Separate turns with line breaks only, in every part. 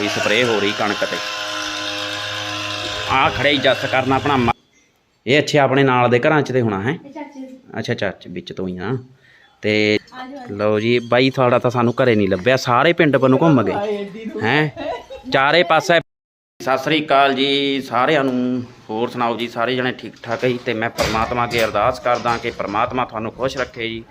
ਜੀ ਸਪਰੇਅ ਹੋ ਰਹੀ ਕਣਕ ਤੇ। ਆ ਖੜੇ ਜੱਸ ਕਰਨਾ ਆਪਣਾ ਇਹ ਅੱਛੇ ਆਪਣੇ ਨਾਲ ਦੇ ਘਰਾਂ 'ਚ ਤੇ ਹੋਣਾ ਹੈ? ਅੱਛਾ ਅੱਛਾ, ਵਿੱਚ ਤੋਂ ਹੀ ਨਾ ਤੇ ਲਓ ਜੀ ਬਾਈ ਤੁਹਾਡਾ ਤਾਂ ਸਾਨੂੰ ਘਰੇ ਨਹੀਂ ਲੱਭਿਆ ਸਾਰੇ ਪਿੰਡ ਵੱਲੋਂ ਘੁੰਮ ਗਏ ਹੈ? ਚਾਰੇ ਪਾਸੇ ਸਤਿ ਸ੍ਰੀ ਅਕਾਲ ਜੀ ਸਾਰਿਆਂ ਨੂੰ। ਹੋਰ ਸੁਣਾਓ ਜੀ ਸਾਰੇ ਜਣੇ ਠੀਕ ਠਾਕ ਹੈ ਤੇ ਮੈਂ ਪਰਮਾਤਮਾ ਅੱਗੇ ਅਰਦਾਸ ਕਰਦਾ ਕਿ ਪਰਮਾਤਮਾ ਤੁਹਾਨੂੰ ਖੁਸ਼ ਰੱਖੇ ਜੀ।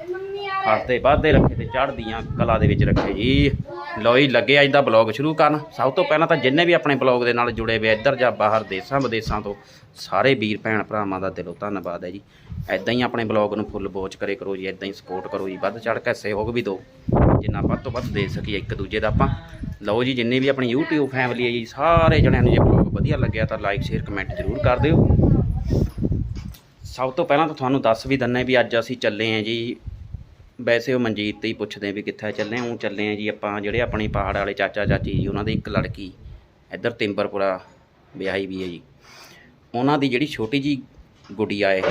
ਹੱਸਦੇ ਵੱਧਦੇ ਰੱਖੇ ਤੇ ਚੜ੍ਹਦੀਆਂ ਕਲਾ ਦੇ ਵਿੱਚ ਰੱਖੇ ਜੀ। ਲਓ ਜੀ, ਲੱਗੇ ਅੱਜ ਦਾ ਬਲੌਗ ਸ਼ੁਰੂ ਕਰਨ। ਸਭ ਤੋਂ ਪਹਿਲਾਂ ਤਾਂ ਜਿੰਨੇ ਵੀ ਆਪਣੇ ਬਲੌਗ ਦੇ ਨਾਲ ਜੁੜੇ ਹੋਏ ਇੱਧਰ ਜਾਂ ਬਾਹਰ ਦੇਸ਼ਾਂ ਵਿਦੇਸ਼ਾਂ ਤੋਂ, ਸਾਰੇ ਵੀਰ ਭੈਣ ਭਰਾਵਾਂ ਦਾ ਦਿਲੋਂ ਧੰਨਵਾਦ ਹੈ ਜੀ। ਐਦਾਂ ਹੀ ਆਪਣੇ ਬਲੌਗ ਨੂੰ ਫੁੱਲ ਬੋਚ ਕਰੇ ਕਰੋ ਜੀ ਐਦਾਂ ਹੀ ਸਪੋਰਟ ਕਰੋ ਜੀ। ਵੱਧ ਚੜ੍ਹ ਕੇ ਸਹਿਯੋਗ ਵੀ ਦਿਓ। ਜਿੰਨਾ ਵੱਧ ਤੋਂ ਵੱਧ ਦੇ ਸਕੀਏ ਇੱਕ ਦੂਜੇ ਦਾ ਆਪਾਂ। ਲਓ ਜੀ, ਜਿੰਨੇ ਵੀ ਆਪਣੀ YouTube ਫੈਮਿਲੀ ਹੈ ਜੀ, ਸਾਰੇ ਜਣਿਆਂ ਨੂੰ ਜੇ ਬਲੌਗ ਵਧੀਆ ਲੱਗਿਆ ਤਾਂ ਲਾਈਕ ਸ਼ੇਅਰ ਕਮੈਂਟ ਜ਼ਰੂਰ ਕਰ ਦਿਓ। ਸਭ ਤੋਂ ਪਹਿਲਾਂ ਤਾਂ ਤੁਹਾਨੂੰ ਦੱਸ ਵੀ ਦਿੰਨੇ ਵੀ ਅੱਜ ਅਸੀਂ ਚੱਲੇ ਆਂ ਜੀ ਵੈਸੇ ਉਹ ਮਨਜੀਤ ਤੇ ਹੀ ਪੁੱਛਦੇ ਵੀ ਕਿੱਥੇ ਚੱਲੇ ਉਹ ਚੱਲੇ ਆਂ ਜੀ ਆਪਾਂ ਜਿਹੜੇ ਆਪਣੇ ਪਹਾੜ ਵਾਲੇ ਚਾਚਾ ਚਾਚੀ ਜੀ, ਉਹਨਾਂ ਦੀ ਇੱਕ ਲੜਕੀ, ਇੱਧਰ ਤਿੰਬਰਪੁਰਾ ਵਿਆਹੀ ਵੀ ਹੈ ਜੀ। ਉਹਨਾਂ ਦੀ ਜਿਹੜੀ ਛੋਟੀ ਜੀ ਗੁੱਡੀਆ ਹੈ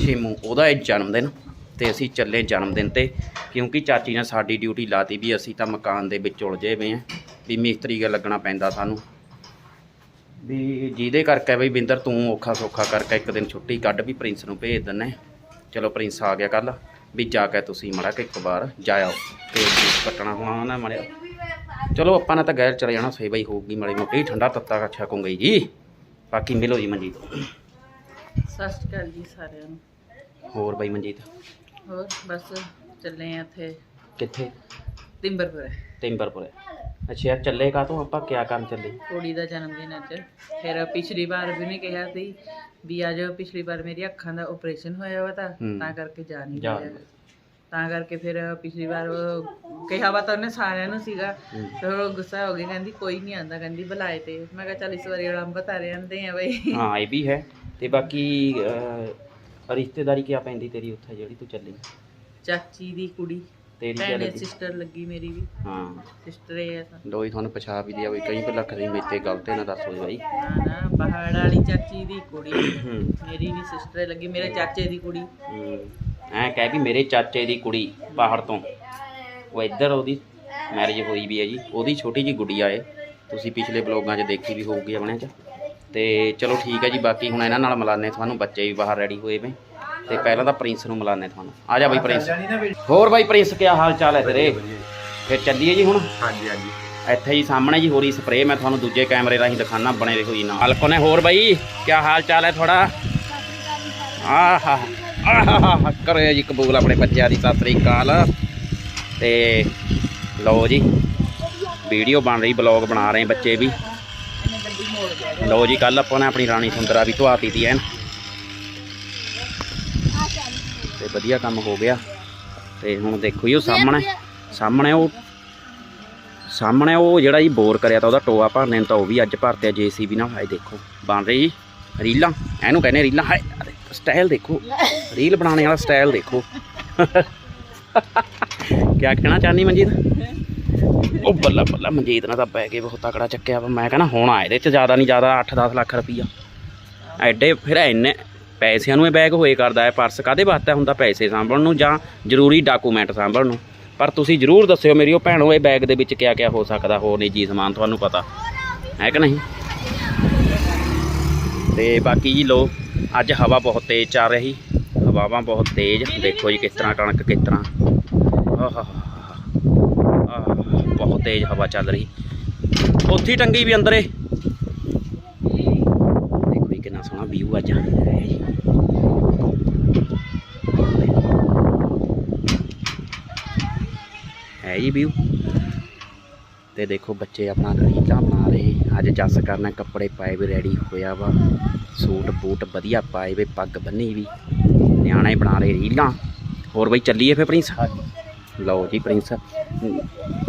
ਛੇਮੂ ਉਹਦਾ ਹੈ ਜਨਮ ਦਿਨ ਤੇ ਅਸੀਂ ਚੱਲੇ ਜਨਮ ਦਿਨ ਤੇ, ਕਿਉਂਕਿ ਚਾਚੀ ਨੇ ਸਾਡੀ ਡਿਊਟੀ ਲਾਤੀ ਵੀ ਅਸੀਂ ਤਾਂ ਮਕਾਨ ਦੇ ਵਿੱਚ ਉਲਝੇ ਪਏ ਆਂ, ਵੀ ਮਿਸਤਰੀ ਕੇ ਲੱਗਣਾ ਪੈਂਦਾ ਸਾਨੂੰ। ਵੀ ਜਿਹਦੇ ਕਰਕੇ ਬਈ ਬਿੰਦਰ ਤੂੰ ਔਖਾ ਸੌਖਾ ਕਰਕੇ ਇੱਕ ਦਿਨ ਛੁੱਟੀ ਕੱਢ ਵੀ ਪ੍ਰਿੰਸ ਨੂੰ ਭੇਜ ਦਿੰਨੇ ਚਲੋ ਪ੍ਰਿੰਸ ਆ ਗਿਆ ਕੱਲ ਵੀ ਜਾ ਕੇ ਤੁਸੀਂ ਮੜਾ ਕੇ ਇੱਕ ਵਾਰ ਜਾਇਓ ਤੇ ਕੱਟਣਾ ਹੋਣਾ ਨਾ ਮੜਿਆ। ਚਲੋ ਆਪਾਂ ਨੇ ਤਾਂ ਗੈਰ ਚਲੇ ਜਾਣਾ ਸਹੀ ਬਈ ਹੋਊਗੀ ਮੜੀ ਮੋਟੀ। ਠੰਡਾ ਤੱਤਾ ਅੱਛਾ ਕਹੂੰਗੀ ਜੀ। ਬਾਕੀ ਮਿਲੋ ਜੀ ਮਨਜੀਤ।
ਸਤਿ ਸ਼੍ਰੀ ਅਕਾਲ ਜੀ ਸਾਰਿਆਂ ਨੂੰ।
ਹੋਰ ਬਈ ਮਨਜੀਤ?
ਹੋਰ ਬਸ ਚੱਲੇ ਆ ਇੱਥੇ
ਕਿੱਥੇ?
ਤਿੰਬਰਪੁਰ।
ਤਿੰਬਰਪੁਰੇ। ਅੱਛਾ ਯਾਰ ਚੱਲੇ ਕਾ ਤੋਂ ਆਪਾਂ ਕਿਆ ਕਰਨ ਚੱਲੇ?
ਕੁੜੀ ਦਾ ਜਨਮ ਦਿਨ ਅੱਜ। ਫਿਰ ਪਿਛਲੀ ਵਾਰ ਵੀ ਨੇ ਕਿਹਾ ਸੀ ਵੀ ਅੱਜ ਪਿਛਲੀ ਵਾਰ ਮੇਰੀ ਅੱਖਾਂ ਦਾ ਆਪਰੇਸ਼ਨ ਹੋਇਆ ਵਾ ਤਾਂ
ਹੂੰ।
ਤਾਂ ਕਰਕੇ ਜਾ ਨਹੀਂ
ਜਾ।
ਪਾਇਆ ਤਾਂ ਕਰਕੇ ਫਿਰ ਪਿਛਲੀ ਵਾਰ ਉਹ ਕਿਹਾ ਵਾ ਤਾਂ ਉਹਨੇ ਸਾਰਿਆਂ ਨੂੰ ਸੀਗਾ।
ਹੂੰ।
ਫਿਰ ਉਹ ਗੁੱਸਾ ਹੋ ਗਈ ਕਹਿੰਦੀ ਕੋਈ ਨਹੀਂ ਆਂਦਾ ਕਹਿੰਦੀ ਬੁਲਾਏ ਤੇ। ਮੈਂ ਕਿਹਾ ਚੱਲ ਇਸ ਵਾਰੀ ਅਲੰਬ ਤਾਂ ਰਹਿੰਦੇ ਆ ਬਈ।
ਹਾਂ ਇਹ ਵੀ ਹੈ। ਤੇ ਬਾਕੀ ਅਹ, ਰਿਸ਼ਤੇਦਾਰੀ ਕਿਆ ਪੈਂਦੀ ਤੇਰੀ ਉੱਥੇ ਜਿਹੜੀ ਤੂੰ ਚੱਲੀ?
ਚਾਚੀ ਦੀ ਕੁੜੀ।
ਤੇਰੀ ਕਿਆ
ਭੈਣੇ
ਲੱਗੀ
ਸਿਸਟਰ ਲੱਗੀ ਮੇਰੀ ਵੀ।
ਹਾਂ।
ਸਿਸਟਰ ਹੈ ਤਾਂ
ਲੋਈ ਤੁਹਾਨੂੰ ਪਛਾ ਵੀ ਦਿਆ ਵੀ ਕਈ ਪਰ ਲੱਖ ਦੀ ਮੇਤੇ ਗਲਤ ਹੈ ਨਾ ਦੱਸੋ ਜੀ ਬਾਈ।
ਨਾ ਨਾ ਪਹਾੜ ਵਾਲੀ ਚਾਚੀ ਦੀ ਕੁੜੀ।
ਹੂੰ।
ਮੇਰੀ ਵੀ ਸਿਸਟਰ ਲੱਗੀ ਮੇਰੇ ਚਾਚੇ ਦੀ ਕੁੜੀ।
ਐ ਕਹਿ ਵੀ ਮੇਰੇ ਚਾਚੇ ਦੀ ਕੁੜੀ ਪਹਾੜ ਤੋਂ। ਉਹ ਇੱਧਰ ਉਹਦੀ ਮੈਰਿਜ ਹੋਈ ਵੀ ਹੈ ਜੀ। ਉਹਦੀ ਛੋਟੀ ਜੀ ਗੁੱਡੀਆ ਏ ਤੁਸੀਂ ਪਿਛਲੇ ਬਲੌਗਾਂ 'ਚ ਦੇਖੀ ਵੀ ਹੋਊਗੀ ਆਪਣੇ 'ਚ। ਤੇ ਚਲੋ ਠੀਕ ਹੈ ਜੀ ਬਾਕੀ ਹੁਣ ਇਹਨਾਂ ਨਾਲ ਮਿਲਾਨੇ ਤੁਹਾਨੂੰ ਬੱਚੇ ਵੀ ਬਾਹਰ ਰੈਡੀ ਹੋਏ ਵੇ ਤੇ ਪਹਿਲਾਂ ਤਾਂ ਪ੍ਰਿੰਸ ਨੂੰ ਮਿਲਾਨੇ ਤੁਹਾਨੂੰ। ਆ ਜਾ ਬਈ ਪ੍ਰਿੰਸ। ਹੋਰ ਬਾਈ ਪ੍ਰਿੰਸ ਕੀ ਹਾਲ ਚਾਲ ਹੈ ਤੇਰੇ? ਫਿਰ ਚੱਲੀਏ ਜੀ ਹੁਣ?
ਹਾਂਜੀ ਹਾਂਜੀ।
ਇੱਥੇ ਹੀ ਸਾਹਮਣੇ ਜੀ ਹੋ ਰਹੀ ਸਪਰੇਅ ਮੈਂ ਤੁਹਾਨੂੰ ਦੂਜੇ ਕੈਮਰੇ ਰਾਹੀਂ ਦਿਖਾਣਾ ਬਣੇ ਰਹੋ ਜੀ ਨਾਲ। ਹਲਕੋ ਨੇ ਹੋਰ ਬਾਈ ਕੀ ਹਾਲ ਚਾਲ ਹੈ ਥੋੜਾ ਆਹਾ ਆਹਾ ਕਰੇ ਜੀ ਕਬੂਲ ਆਪਣੇ ਬੱਚਿਆਂ ਦੀ ਸਤਿ ਸ੍ਰੀ ਅਕਾਲ। ਤੇ ਲਓ ਜੀ ਵੀਡੀਓ ਬਣ ਰਹੀ ਬਲੌਗ ਬਣਾ ਰਹੇ ਬੱਚੇ ਵੀ। ਲਓ ਜੀ ਕੱਲ ਆਪਾਂ ਨੇ ਆਪਣੀ ਰਾਣੀ ਸੁੰਦਰਾ ਵੀ ਧਵਾਤੀ ਤੀ ਐਨ। ਤੇ ਵਧੀਆ ਕੰਮ ਹੋ ਗਿਆ। ਤੇ ਹੁਣ ਦੇਖੋ ਜੀ ਉਹ ਸਾਹਮਣੇ ਸਾਹਮਣੇ ਉਹ ਸਾਹਮਣੇ ਉਹ ਜਿਹੜਾ ਜੀ ਬੋਰ ਕਰਿਆ ਤਾਂ ਉਹਦਾ ਟੋਆ ਭਰਨੇ ਨੂੰ ਤਾਂ ਉਹ ਵੀ ਅੱਜ ਭਰਤੇ ਜੀਸੀਬੀ ਨਾਲ। ਹਾਏ ਦੇਖੋ, ਬਣ ਰਹੀ ਜੀ ਰੀਲਾਂ। ਇਹਨੂੰ ਕਹਿੰਦੇ ਰੀਲਾਂ। ਹਾਏ ਸਟਾਈਲ ਦੇਖੋ। ਰੀਲ ਬਣਾਉਣੇ ਵਾਲਾ ਸਟਾਈਲ ਦੇਖੋ। ਕਿਆ ਕਹਿਣਾ ਚਾਹਨੀ ਮਨਜੀਤ? ਉਹ ਬੱਲਾ ਬੱਲਾ ਮਨਜੀਤ ਨਾਲ ਤਾਂ ਪੈ ਕੇ ਬਹੁਤ ਤਕੜਾ ਚੱਕਿਆ ਵਾ। ਮੈਂ ਕਹਿੰਦਾ ਹੁਣ ਆਏ ਇਹਦੇ ਚ ਜ਼ਿਆਦਾ ਨਹੀਂ, ਜ਼ਿਆਦਾ 8-10 ਲੱਖ ਰੁਪਈਆ। ਐਡੇ ਫਿਰ ਇੰਨੇ ਪੈਸਿਆਂ ਨੂੰ ਇਹ ਬੈਗ ਹੋਏ ਕਰਦਾ ਹੈ, ਪਰਸ ਕਾਦੇ ਵਾਸਤੇ ਹੁੰਦਾ, ਪੈਸੇ ਸਾਂਭਣ ਨੂੰ ਜਾਂ ਜ਼ਰੂਰੀ ਡਾਕੂਮੈਂਟ ਸਾਂਭਣ ਨੂੰ? ਪਰ ਤੁਸੀਂ ਜ਼ਰੂਰ ਦੱਸਿਓ ਮੇਰੀ ਉਹ ਭੈਣੋ, ਇਹ ਬੈਗ ਦੇ ਵਿੱਚ ਕਿਆ ਕਿਆ ਹੋ ਸਕਦਾ, ਹੋਰ ਨਿੱਜੀ ਸਮਾਨ ਤੁਹਾਨੂੰ ਪਤਾ। ਹੈ ਕਿ ਨਹੀਂ? ਤੇ ਬਾਕੀ ਜੀ ਲੋ ਅੱਜ ਹਵਾ ਬਹੁਤ ਤੇਜ਼ ਚੱਲ ਰਹੀ, ਹਵਾਵਾਂ ਬਹੁਤ ਤੇਜ਼। ਦੇਖੋ ਜੀ ਕਿਸ ਤਰ੍ਹਾਂ ਕਣਕ ਕਿਸ ਤਰ੍ਹਾਂ। ਆਹ ਬਹੁਤ ਤੇਜ਼ ਹਵਾ ਚੱਲ ਰਹੀ। ਉੱਥੇ ਟੰਗੀ ਵੀ ਅੰਦਰੇ। ਕਿੰਨਾ ਸੋਹਣਾ ਵਿਊ ਅੱਜ ਹੈ ਜੀ। ਹੈ ਜੀ ਵਿਊ ਤੇ ਦੇਖੋ ਬੱਚੇ ਆਪਣਾ ਰੀਲਾਂ ਬਣਾ ਰਹੇ। ਅੱਜ ਜੱਸ ਕਰਨਾ ਕੱਪੜੇ ਪਾਏ ਵੀ ਰੈਡੀ ਹੋਇਆ ਵਾ। ਸੂਟ ਬੂਟ ਵਧੀਆ ਪਾਏ ਵੇ, ਪੱਗ ਬੰਨੀ ਵੀ। ਨਿਆਣੇ ਬਣਾ ਰਹੇ ਰੀਲਾਂ। ਹੋਰ ਬਈ ਚੱਲੀਏ ਫੇ ਪ੍ਰਿੰਸ? ਲਓ ਜੀ ਪ੍ਰਿੰਸ।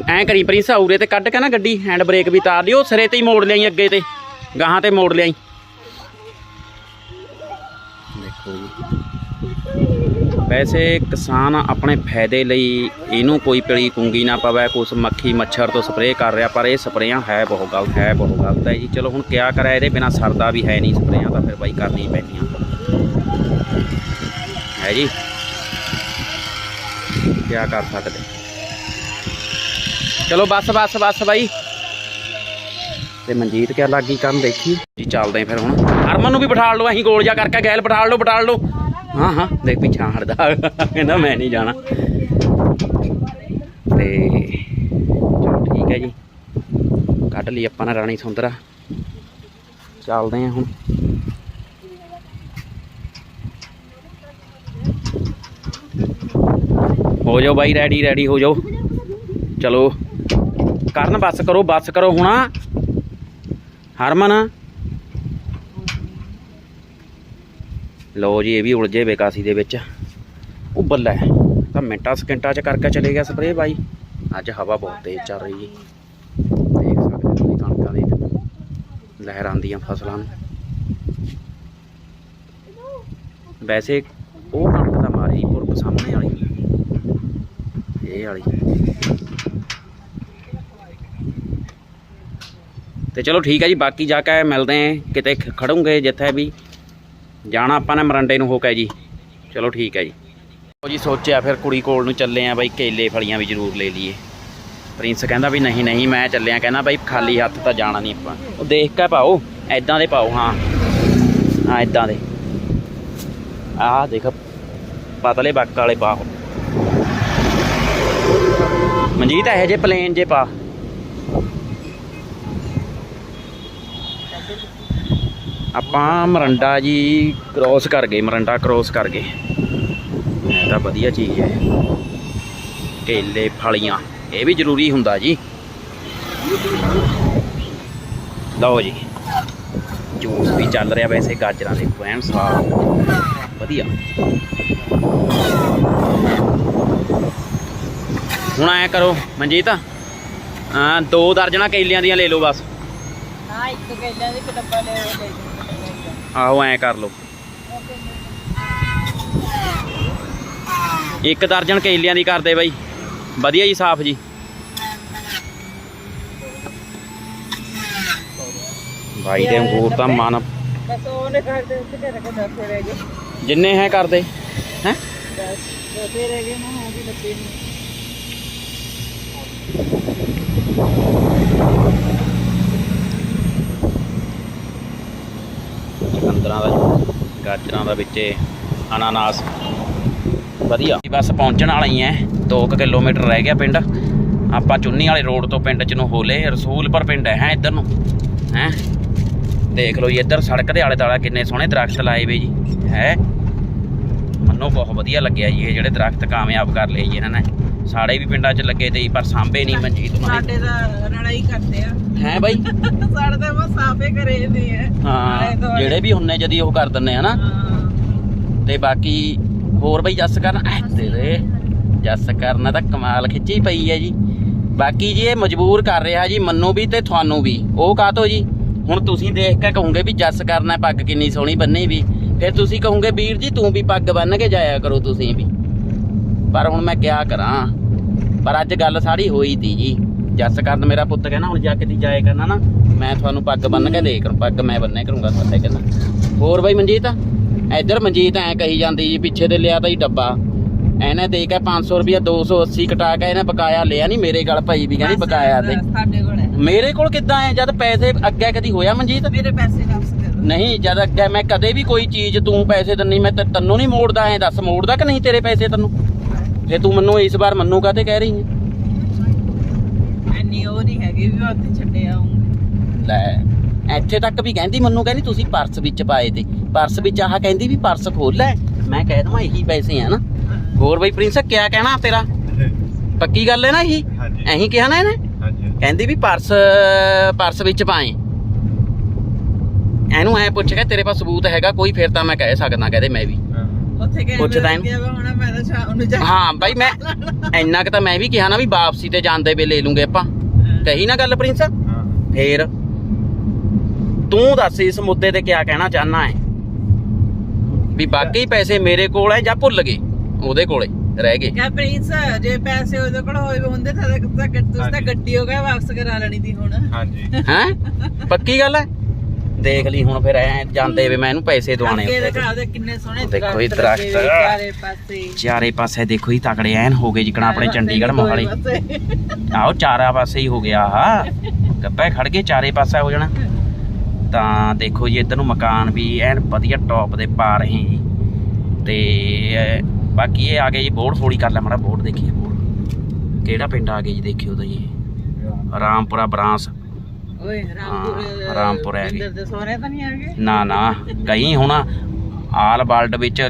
ਐਂ ਕਰੀ ਪ੍ਰਿੰਸ ਉਰੇ ਤੇ ਕੱਢ ਕੇ ਨਾ ਗੱਡੀ ਹੈਂਡ ਬ੍ਰੇਕ ਵੀ ਤਾਰ ਲਿਓ, ਸਿਰੇ ਤੇ ਹੀ ਮੋੜ ਲਿਆਈ, ਅੱਗੇ ਤੇ। ਗਾਹਾਂ ਤੇ ਮੋੜ ਲਿਆਈ ਦੇਖੋ ਜੀ ਵੈਸੇ ਕਿਸਾਨ ਆਪਣੇ ਫਾਇਦੇ ਲਈ ਇਹਨੂੰ ਕੋਈ ਪਲੀ ਕੁੰਗੀ ਨਾ ਪਵੇ, ਕੁਛ ਮੱਖੀ ਮੱਛਰ ਤੋਂ ਸਪਰੇਅ ਕਰ ਰਿਹਾ, ਪਰ ਇਹ ਸਪਰੇਆਂ ਹੈ ਬਹੁਤ ਗਲਤ, ਹੈ ਬਹੁਤ ਗਲਤ ਹੈ ਜੀ। ਚਲੋ ਹੁਣ ਕਿਆ ਕਰਾਂ, ਇਹਦੇ ਬਿਨਾ ਸਰਦਾ ਵੀ ਹੈ ਨਹੀਂ ਸਪਰੇਆਂ ਤਾਂ ਫਿਰ ਬਾਈ ਕਰਨੀ ਪੈਣੀਆਂ। ਹੈ ਜੀ। ਕਿਆ ਕਰ ਸਕਦੇ। ਚਲੋ ਬਸ ਬਸ ਬਸ ਬਾਈ। ਤੇ ਮਨਜੀਤ ਕਿਆ ਲੱਗੀ ਕੰਮ ਦੇਖੀ? ਜੀ ਚੱਲਦੇ ਫਿਰ ਹੁਣ। ਹਰਮਨ ਨੂੰ ਵੀ ਬਿਠਾ ਲਓ, ਅਸੀਂ ਗੋਲ ਜਾ ਕਰਕੇ ਗੈਲ ਬਿਠਾ ਲਓ ਬਿਠਾ ਲਓ। ਹਾਂ ਹਾਂ, ਦੇਖ ਪਿੱਛਾ ਹਟਦਾ। ਕਹਿੰਦਾ ਮੈਂ ਨਹੀਂ ਜਾਣਾ। ਤੇ ਚਲੋ ਠੀਕ ਹੈ ਜੀ। ਕੱਢ ਲਈ ਆਪਾਂ ਨੇ ਰਾਣੀ ਸੁੰਦਰਾ। ਚੱਲਦੇ ਆਂ ਹੁਣ। ਹੋ ਜਾਓ ਬਾਈ ਰੈਡੀ ਰੈਡੀ ਹੋ ਜਾਓ। ਚਲੋ। ਕਰਨ ਬੱਸ ਕਰੋ ਬੱਸ ਕਰੋ ਹੁਣਾ। ਹਰਮਨ। ਲਓ ਜੀ, ਇਹ ਵੀ ਉਲਝੇ ਬੇਕਾਸੀ ਦੇ ਵਿੱਚ। ਉਹ ਬੱਲਾ ਹੈ। ਤਾਂ ਮਿੰਟਾਂ ਸਕਿੰਟਾਂ ਚ ਕਰਕੇ ਚਲੇ ਗਿਆ ਸਪਰੇਅ ਬਾਈ। ਅੱਜ ਹਵਾ ਬਹੁਤ ਤੇਜ਼ ਚੱਲ ਰਹੀ ਹੈ ਦੇਖ ਸਕਦੇ ਹੋ ਤੁਸੀਂ ਕਣਕਾਂ ਦੇ ਲਹਿਰਾਂ ਆਉਂਦੀਆਂ ਫਸਲਾਂ ਨੂੰ। ਵੈਸੇ ਉਹ ਕਣਕ ਤਾਂ ਮਾਰੀ ਪੁਰਬ ਸਾਹਮਣੇ ਵਾਲੀ। ਇਹ ਵਾਲੀ। ਤੇ ਚਲੋ ਠੀਕ ਹੈ ਜੀ, ਬਾਕੀ ਜਾ ਕੇ ਮਿਲਦੇ ਆਂ ਕਿਤੇ ਖ- ਜਿੱਥੇ ਵੀ। ਜਾਣਾ ਆਪਾਂ ਨੇ ਮਰੰਡੇ ਨੂੰ ਹੋ ਕੇ ਜੀ। ਚਲੋ ਠੀਕ ਹੈ ਜੀ। ਉਹ ਜੀ ਸੋਚਿਆ ਫਿਰ ਕੁੜੀ ਕੋਲ ਨੂੰ ਚੱਲੇ ਆ ਬਾਈ, ਕੇਲੇ ਫਲੀਆਂ ਵੀ ਜ਼ਰੂਰ ਲੈ ਲਈਏ। ਪ੍ਰਿੰਸ ਕਹਿੰਦਾ ਵੀ ਨਹੀਂ ਨਹੀਂ, ਮੈਂ ਚੱਲਿਆ, ਕਹਿੰਦਾ ਬਾਈ ਖਾਲੀ ਹੱਥ ਤਾਂ ਜਾਣਾ ਨਹੀਂ ਆਪਾਂ। ਉਹ ਦੇਖ ਕੇ ਪਾਓ ਐਦਾਂ ਦੇ ਪਾਓ, ਹਾਂ। ਹਾਂ ਐਦਾਂ ਦੇ। ਆਹ ਦੇਖ, ਪਤਲੇ ਬੱਕ ਵਾਲੇ ਪਾ। ਮਨਜੀਤ, ਇਹੋ ਜੇ ਪਲੇਨ ਜੇ ਪਾ। ਆਪਾਂ ਮਰੰਡਾ ਜੀ ਕ੍ਰੋਸ ਕਰ ਗਏ, ਮਰੰਡਾ ਕ੍ਰੋਸ ਕਰ ਗਏ। ਇਹ ਤਾਂ ਵਧੀਆ ਚੀਜ਼ ਹੈ। ਕੇਲੇ, ਫਲੀਆਂ, ਇਹ ਵੀ ਜ਼ਰੂਰੀ ਹੁੰਦਾ ਜੀ। ਲਓ ਜੀ, ਜੂਸ ਵੀ ਚੱਲ ਰਿਹਾ ਵੈਸੇ, ਗਾਜਰਾਂ ਦੇ ਐਨ ਸਾਫ਼ ਵਧੀਆ। ਹੁਣ ਐ ਕਰੋ, ਮਨਜੀਤ ਹਾਂ ਦੋ ਦਰਜਣਾ ਕੇਲਿਆਂ ਦੀਆਂ ਲੈ ਲਓ ਬਸ।
ਹਾਂ, ਇੱਕ ਕੇਲਿਆਂ ਦੇ ਡੱਬਾ ਲੈ ਲੈ
ਆਹੋ ਐ ਕਰ ਲਓ। ਇੱਕ ਦਰਜਨ ਕੇਲਿਆਂ ਦੀ ਕਰਦੇ ਬਾਈ। ਵਧੀਆ ਜੀ ਸਾਫ਼ ਜੀ। ਭਾਈ ਦੇ ਅੰਗੂਰ ਤਾਂ ਮਨ
ਬਸ ਉਹਨੇ ਕਰ ਦੇ ਉੱਤੇ ਤੇ ਰੱਖ ਦੱਸ ਰਹਿ ਗਏ।
ਜਿੰਨੇ ਹੈ ਕਰਦੇ ਹੈ?
ਬਸ ਦੋਦੇ ਰਹਿ ਗਏ ਨਾ ਹਾਂ ਲੱਗੇ ਨੇ
ਦਾ, ਗਾਜਰਾਂ ਦਾ ਵਿੱਚੇ ਅਨਾਨਾਸ। ਵਧੀਆ। ਬਸ ਪਹੁੰਚਣ ਵਾਲਾ ਹੀ ਐ 2 ਕਿਲੋਮੀਟਰ ਰਹਿ ਗਿਆ ਪਿੰਡ। ਆਪਾਂ ਚੁੰਨੀ ਵਾਲੇ ਰੋਡ ਤੋਂ ਪਿੰਡ ਚ ਨੂੰ ਹੋਲੇ, ਰਸੂਲਪੁਰ ਪਿੰਡ ਹੈ, ਹੈਂ ਇੱਧਰ ਨੂੰ? ਹੈ? ਦੇਖ ਲਓ ਜੀ ਇੱਧਰ ਸੜਕ ਦੇ ਆਲੇ ਦੁਆਲੇ ਕਿੰਨੇ ਸੋਹਣੇ ਦਰਖਤ ਲਾਏ ਵੇ ਜੀ। ਹੈ? ਮੈਨੂੰ ਬਹੁਤ ਵਧੀਆ ਲੱਗਿਆ ਜੀ ਇਹ ਜਿਹੜੇ ਦਰਖਤ ਕਾਮਯਾਬ ਕਰ ਲਏ ਜੀ ਇਹਨਾਂ ਨੇ। ਸਾਡੇ ਵੀ ਪਿੰਡਾਂ 'ਚ ਲੱਗੇ ਤੇ ਪਰ ਸਾਂਭੇ ਨਹੀਂ ਮਨਜੀਤ ਉਹਨਾਂ
ਸਾਡੇ ਦਾ ਲੜਾਈ ਕਰਦੇ ਆ।
ਹੈ ਬਾਈ?
ਸਾਡੇ ਤਾਂ ਬਸ ਸਾਫੇ ਕਰੇ ਨੇ ਆ।
ਹਾਂ ਜਿਹੜੇ ਵੀ ਹੁੰਨੇ ਜਦੀ ਉਹ ਕਰ ਦਿੰਨੇ ਹਨਾ
ਹਾਂ।
ਤੇ ਬਾਕੀ ਹੋਰ ਬਈ ਜੱਸ ਕਰਨ? ਐ ਤੇਰੇ ਜੱਸ ਕਰਨ ਤਾਂ ਕਮਾਲ ਖਿੱਚੀ ਪਈ ਹੈ ਜੀ। ਬਾਕੀ ਜੀ ਇਹ ਮਜਬੂਰ ਕਰ ਰਿਹਾ ਜੀ ਮੰਨੂ ਵੀ ਤੇ ਤੁਹਾਨੂੰ ਵੀ। ਉਹ ਕਾਹਤੋਂ ਜੀ? ਹੁਣ ਤੁਸੀਂ ਦੇਖ ਕੇ ਕਹੋਗੇ ਵੀ ਜੱਸ ਕਰਨਾ ਪੱਗ ਕਿੰਨੀ ਸੋਹਣੀ ਬੰਨੀ ਵੀ। ਫਿਰ ਤੁਸੀਂ ਕਹੋਗੇ ਵੀਰ ਜੀ ਤੂੰ ਵੀ ਪੱਗ ਬੰਨ ਕੇ ਜਾਇਆ ਕਰੋ ਤੁਸੀਂ ਵੀ। ਪਰ ਹੁਣ ਮੈਂ ਕਿਆ ਕਰਾਂ? ਪਰ ਅੱਜ ਗੱਲ ਸਾਰੀ ਹੋਈ ਤੀ ਜੀ। ਜੱਸ ਕਰਨ ਮੇਰਾ ਪੁੱਤ ਕਹਿੰਦਾ ਹੁਣ ਜਾ ਕੇ ਦੀ ਜਾਇਆ ਕਰਨਾ ਨਾ ਮੈਂ ਤੁਹਾਨੂੰ ਪੱਗ ਬੰਨ ਕੇ ਦੇ ਕਰੂੰ ਪੱਗ ਮੈਂ ਬੰਨਿਆ ਕਰੂੰਗਾ ਤੁਹਾਡੇ ਕਹਿੰਦਾ ਹੋਰ ਬਾਈ ਮਨਜੀਤ ਇੱਧਰ ਮਨਜੀਤ ਐ ਕਹੀ ਜਾਂਦੀ ਜੀ ਪਿੱਛੇ ਤੇ ਲਿਆ ਤਾਂ ਹੀ ਡੱਬਾ। ਇਹਨੇ ਦੇ ਕੇ 500 ਰੁਪਿਆ 280 ਕਟਾ ਕੇ ਇਹਨੇ ਬਕਾਇਆ ਲਿਆ ਨਹੀਂ ਮੇਰੇ ਗਲ ਭਾਈ ਵੀ ਕਹਿੰਦੀ ਬਕਾਇਆ ਤੇ
ਸਾਡੇ ਕੋਲ ਹੈ।
ਮੇਰੇ ਕੋਲ ਕਿੱਦਾਂ ਐ ਜਦ ਪੈਸੇ ਅੱਗੇ ਕਦੀ ਹੋਇਆ ਮਨਜੀਤ?
ਮੇਰੇ ਪੈਸੇ ਵਾਪਸ ਕਰੋ
ਨਹੀਂ ਜਦ ਅੱਗੇ ਮੈਂ ਕਦੇ ਵੀ ਕੋਈ ਚੀਜ਼ ਤੂੰ ਪੈਸੇ ਦਿੰਨੀ ਮੈਂ ਤੈਨੂੰ ਨਹੀਂ ਮੋੜਦਾ ਐ ਦੱਸ ਮੋੜਦਾ ਕਿ ਨਹੀਂ ਤੇਰੇ ਪੈਸੇ ਤੈਨੂੰ? ਫੇ ਤੂੰ ਮੈਨੂੰ ਇਸ ਵਾਰ ਮੰਨੂ ਕਾਤੇ ਕਹਿ ਰਹੀ ਹੈ
ਐਨੀ ਉਹ ਨਹੀਂ ਹੈਗੀ ਵੀ ਮੈਂ ਉੱਥੇ ਛੱਡੇ ਆਉਂਗੀ
ਲੈ ਇੱਥੇ ਤੱਕ ਵੀ ਕਹਿੰਦੀ ਮੈਨੂੰ ਕਹਿੰਦੀ ਤੁਸੀਂ ਪਰਸ ਵਿੱਚ ਪਾਏ ਤੇ। ਪਰਸ ਵਿੱਚ ਆਹ ਕਹਿੰਦੀ ਵੀ ਪਰਸ ਖੋਲ ਲੈ। ਮੈਂ ਕਹਿ ਦਵਾਂ ਇਹੀ ਪੈਸੇ ਆ ਨਾ। ਹੋਰ ਬਈ ਪ੍ਰਿੰਸ ਕਿਆ ਕਹਿਣਾ ਤੇਰਾ? ਪੱਕੀ ਗੱਲ ਹੈ ਨਾ ਇਹੀ?
ਹਾਂਜੀ।
ਐਹੀ ਕਿਹਾ ਨਾ ਇਹਨੇ?
ਹਾਂਜੀ।
ਕਹਿੰਦੀ ਵੀ ਪਰਸ ਪਰਸ ਵਿੱਚ ਪਾਏ। ਇਹਨੂੰ ਐ ਪੁੱਛ ਕੇ ਤੇਰੇ ਪਾਸ ਸਬੂਤ ਹੈਗਾ ਕੋਈ ਫਿਰ ਤਾਂ ਮੈਂ ਕਹਿ ਸਕਦਾ ਕਹਦੇ ਮੈਂ ਵੀ।
ਉੱਥੇ
ਇਹਨੂੰ।
ਤਾਂ ਸ਼ਾਮ ਨੂੰ ਜਾ
ਹਾਂ ਬਾਈ ਮੈਂ ਇੰਨਾ ਕਿ ਤਾਂ ਮੈਂ ਵੀ ਕਿਹਾ ਨਾ ਵੀ ਵਾਪਸੀ ਤੇ ਜਾਂਦੇ ਵੇ ਲੈ ਲੂੰਗੇ ਆਪਾਂ। ਕਹੀ ਨਾ ਗੱਲ ਪ੍ਰਿੰਸ?
ਹਾਂ।
ਫੇਰ। ਤੂੰ ਦੱਸ ਇਸ ਮੁੱਦੇ ਤੇ ਕਿਆ ਕਹਿਣਾ ਚਾਹਨਾ ਹੈ? ਵੀ ਬਾਕੀ ਪੈਸੇ ਮੇਰੇ ਕੋਲ ਹੈ ਜਾਂ ਭੁੱਲ ਗਏ? ਉਹਦੇ ਕੋਲੇ ਰਹਿ ਗਏ।
ਕਹ ਪ੍ਰਿੰਸ ਜੇ ਪੈਸੇ ਉਹਦੇ ਕੋਲ ਹੋਏ ਹੁੰਦੇ ਤਾਂ ਤਾਂ ਤੁਸੀਂ ਤਾਂ
ਹਾਂਜੀ।
ਗੱਡੀ ਹੋ ਗਿਆ ਵਾਪਸ ਕਰਾ ਲੈਣੀ ਸੀ ਹੁਣ।
ਹਾਂਜੀ।
ਹੈ? ਪੱਕੀ ਗੱਲ ਹੈ? ਦੇਖ ਲਈ ਹੁਣ ਫਿਰ ਐ ਜਾਂਦੇ ਵੇ ਮੈਂ ਇਹਨੂੰ ਪੈਸੇ ਦਵਾਣੇ
ਅੱਗੇ ਦਿਖਾ ਦੇ ਕਿੰਨੇ ਸੋਹਣੇ
ਦੇਖੋ ਇਹ ਦਰਖਤ।
ਚਾਰੇ ਪਾਸੇ।
ਚਾਰੇ ਪਾਸੇ ਦੇਖੋ ਹੀ ਤਕੜੇ ਐਨ ਹੋ ਗਏ ਜਿਕਣਾ ਆਪਣੇ ਚੰਡੀਗੜ੍ਹ ਮੋਹਾਲੀ। ਆਹੋ ਚਾਰਾ ਪਾਸੇ ਹੀ ਹੋ ਗਿਆ ਆਹ। ਗੱਪੇ ਖੜ ਗਏ ਚਾਰੇ ਪਾਸੇ ਹੋ ਜਾਣਾ। ਤਾਂ ਦੇਖੋ ਜੀ ਇੱਧਰ ਨੂੰ ਮਕਾਨ ਵੀ ਐਨ ਵਧੀਆ ਟੌਪ ਦੇ ਪਾ ਰਹੇ ਜੀ। ਤੇ ਬਾਕੀ ਇਹ ਆ ਗਏ ਜੀ ਬੋਰਡ ਫੋੜੀ ਕਰ ਲੈ ਮਾੜਾ ਬੋਰਡ ਦੇਖੀਏ ਬੋਰਡ। ਕਿਹੜਾ ਪਿੰਡ ਆ ਗਿਆ ਜੀ ਦੇਖਿਓ ਤਾਂ ਜੀ। ਰਾਮਪੁਰਾ ਬਰਾਂਸ।
ਓਏ ਰਾਮਪੁਰ
ਰਾਮਪੁਰ ਹੈਗੀ।
ਇੰਦਰ ਦੇ ਸੋਹਰੇ ਤਾਂ ਨਹੀਂ ਆ ਗਏ
ਨਾ ਨਾ ਕਈ ਹੁਣ ਆਲ ਵਰਲਡ ਵਿੱਚ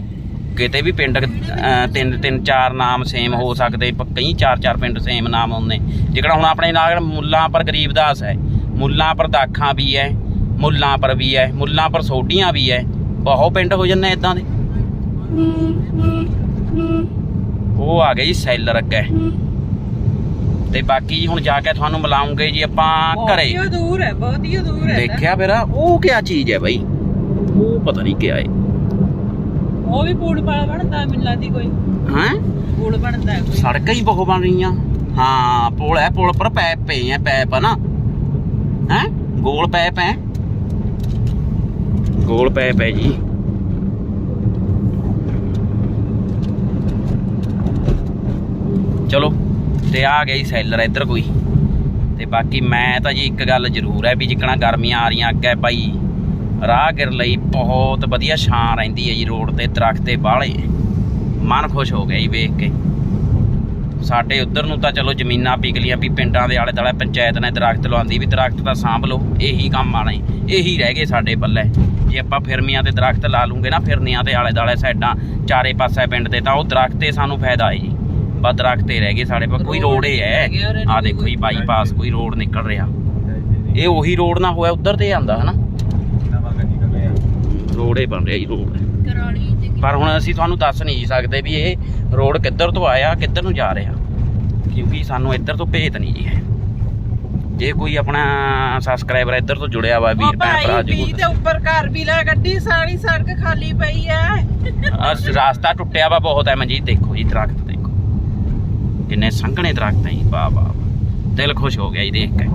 ਕਿਤੇ ਵੀ ਪਿੰਡ ਤਿੰਨ ਤਿੰਨ ਚਾਰ ਨਾਮ ਸੇਮ ਹੋ ਸਕਦੇ ਕਈ ਚਾਰ ਚਾਰ ਪਿੰਡ ਸੇਮ ਨਾਮ ਹੁੰਦੇ। ਜਿਹੜਾ ਹੁਣ ਆਪਣੇ ਨਾਲ ਮੁੱਲਾਂ ਪਰ ਗਰੀਬਦਾਸ ਹੈ ਮੁੱਲਾਂ ਪਰ ਦਾਖਾਂ ਵੀ ਹੈ ਮੁੱਲਾਂ ਪਰ ਵੀ ਹੈ ਮੁੱਲਾਂ ਪਰ ਸੋਢੀਆਂ ਵੀ ਹੈ ਬਹੁਤ ਪਿੰਡ ਹੋ ਜੰਨੇ ਇਦਾਂ ਦੇ। ਉਹ ਆ ਗਏ ਜੀ ਸੈਲਰ ਅੱਗੇ। ਤੇ ਬਾਕੀ ਹੁਣ ਜਾ ਕੇ ਤੁਹਾਨੂੰ ਮਿਲਾਉਂਗੇ ਜੀ ਆਪਾਂ ਘਰੇ।
ਬਹੁਤ ਹੀ ਦੂਰ ਹੈ ਬਹੁਤ ਹੀ ਦੂਰ ਹੈ
ਦੇਖਿਆ ਫਿਰ ਉਹ ਕਿਆ ਚੀਜ਼ ਹੈ ਬਾਈ? ਉਹ ਪਤਾ ਨਹੀਂ ਕਿਆ ਹੈ
ਉਹ ਵੀ ਪੂੜ ਪਾ ਬਣਦਾ ਮੈਨੂੰ ਲੱਗਦੀ ਕੋਈ।
ਹੈਂ?
ਪੂੜ ਬਣਦਾ ਕੋਈ।
ਸੜਕਾਂ ਹੀ ਬਹੁਤ ਬਣ ਰਹੀਆਂ। ਹਾਂ ਪੁਲ ਹੈ ਪੁਲ ਪਰ ਪੈਪ ਪਏ ਆ ਪੈਪ ਨਾ। ਹੈ? ਗੋਲ ਪੈਪ ਹੈ। ਗੋਲ ਪੈਪ ਹੈ ਜੀ। ਚਲੋ। ਤੇ ਆ ਗਈ ਸੈਲਰ ਇੱਧਰ ਕੋਈ। ਤੇ ਬਾਕੀ ਮੈਂ ਤਾਂ ਜੀ ਇੱਕ ਗੱਲ ਜ਼ਰੂਰ ਹੈ ਵੀ ਜਿੱਕਣਾ ਗਰਮੀਆਂ ਆ ਰਹੀਆਂ ਅੱਗੇ ਭਾਈ ਰਾਹਗੀਰ ਲਈ ਬਹੁਤ ਵਧੀਆ ਛਾਂ ਰਹਿੰਦੀ ਹੈ ਜੀ ਰੋਡ ਤੇ, ਦਰਖਤ ਤੇ ਬਾਹਲੇ। ਮਨ ਖੁਸ਼ ਹੋ ਗਿਆ ਜੀ ਵੇਖ ਕੇ। ਸਾਡੇ ਉੱਧਰ ਨੂੰ ਤਾਂ ਚਲੋ ਜ਼ਮੀਨਾਂ ਵਿਕ ਵੀ ਪਿੰਡਾਂ ਦੇ ਆਲੇ ਦੁਆਲੇ ਪੰਚਾਇਤ ਨੇ ਦਰਖਤ ਲਵਾਉਂਦੀ ਵੀ ਦਰਖਤ ਤਾਂ ਸਾਂਭ ਲਓ, ਇਹੀ ਕੰਮ ਆਣੇ ਇਹੀ ਰਹਿ ਗਏ ਸਾਡੇ ਪੱਲੇ ਜੇ ਆਪਾਂ ਫਿਰਮੀਆਂ ਤੇ ਦਰਖਤ ਲਾ ਲੂਗੇ ਨਾ, ਫਿਰਨੀਆਂ ਦੇ ਆਲੇ ਦੁਆਲੇ ਸਾਈਡਾਂ, ਚਾਰੇ ਪਾਸੇ ਪਿੰਡ ਦੇ, ਤਾਂ ਉਹ ਦਰਖਤ ਤੇ ਸਾਨੂੰ ਫਾਇਦਾ ਹੈ ਜੀ। ਬਸ ਦਰਖਤ ਹੀ ਰਹਿ ਗਏ ਸਾਡੇ ਪਾ ਕੋਈ ਰੋਡ ਹੀ। ਹੈ ਆ ਦੇਖੋ ਜੀ ਬਾਈਪਾਸ ਕੋਈ ਰੋਡ ਨਿਕਲ ਰਿਹਾ। ਇਹ ਉਹੀ ਰੋਡ ਨਾ ਹੋਇਆ ਉੱਧਰ ਤੇ ਆਂਦਾ ਹਨਾ? ਰੋਡ ਹੀ ਬਣ ਰਿਹਾ ਜੀ ਰੋਡ। ਪਰ ਹੁਣ ਅਸੀਂ ਤੁਹਾਨੂੰ ਦੱਸ ਨਹੀਂ ਸਕਦੇ ਵੀ ਇਹ ਰੋਡ ਕਿੱਧਰ ਤੋਂ ਆਇਆ ਕਿੱਧਰ ਨੂੰ ਜਾ ਰਿਹਾ। ਕਿਉਂਕਿ ਸਾਨੂੰ ਇੱਧਰ ਤੋਂ ਭੇਤ ਨਹੀਂ ਜੀ ਹੈ। ਜੇ ਕੋਈ ਆਪਣਾ ਸਬਸਕ੍ਰਾਈਬਰ ਇੱਧਰ ਤੋਂ ਜੁੜਿਆ ਵਾ ਵੀਰ ਭੈਣ ਭਰਾ
ਵੀ
ਜੀ
ਤੇ ਉੱਪਰ ਘਰ ਵੀ ਲਾ ਗੱਡੀ ਸਾਰੀ ਸੜਕ ਖਾਲੀ ਪਈ ਐ
ਅਸ ਰਾਸਤਾ ਟੁੱਟਿਆ ਵਾ ਬਹੁਤ ਹੈ ਮਨਜੀਤ ਦੇਖੋ ਜੀ ਦਰਖਤ। ਕਿੰਨੇ ਸੰਘਣੇ ਦਰਖਤ ਹੈ ਵਾਹ ਵਾਹ। ਦਿਲ ਖੁਸ਼ ਹੋ ਗਿਆ ਜੀ ਦੇਖ ਕੇ।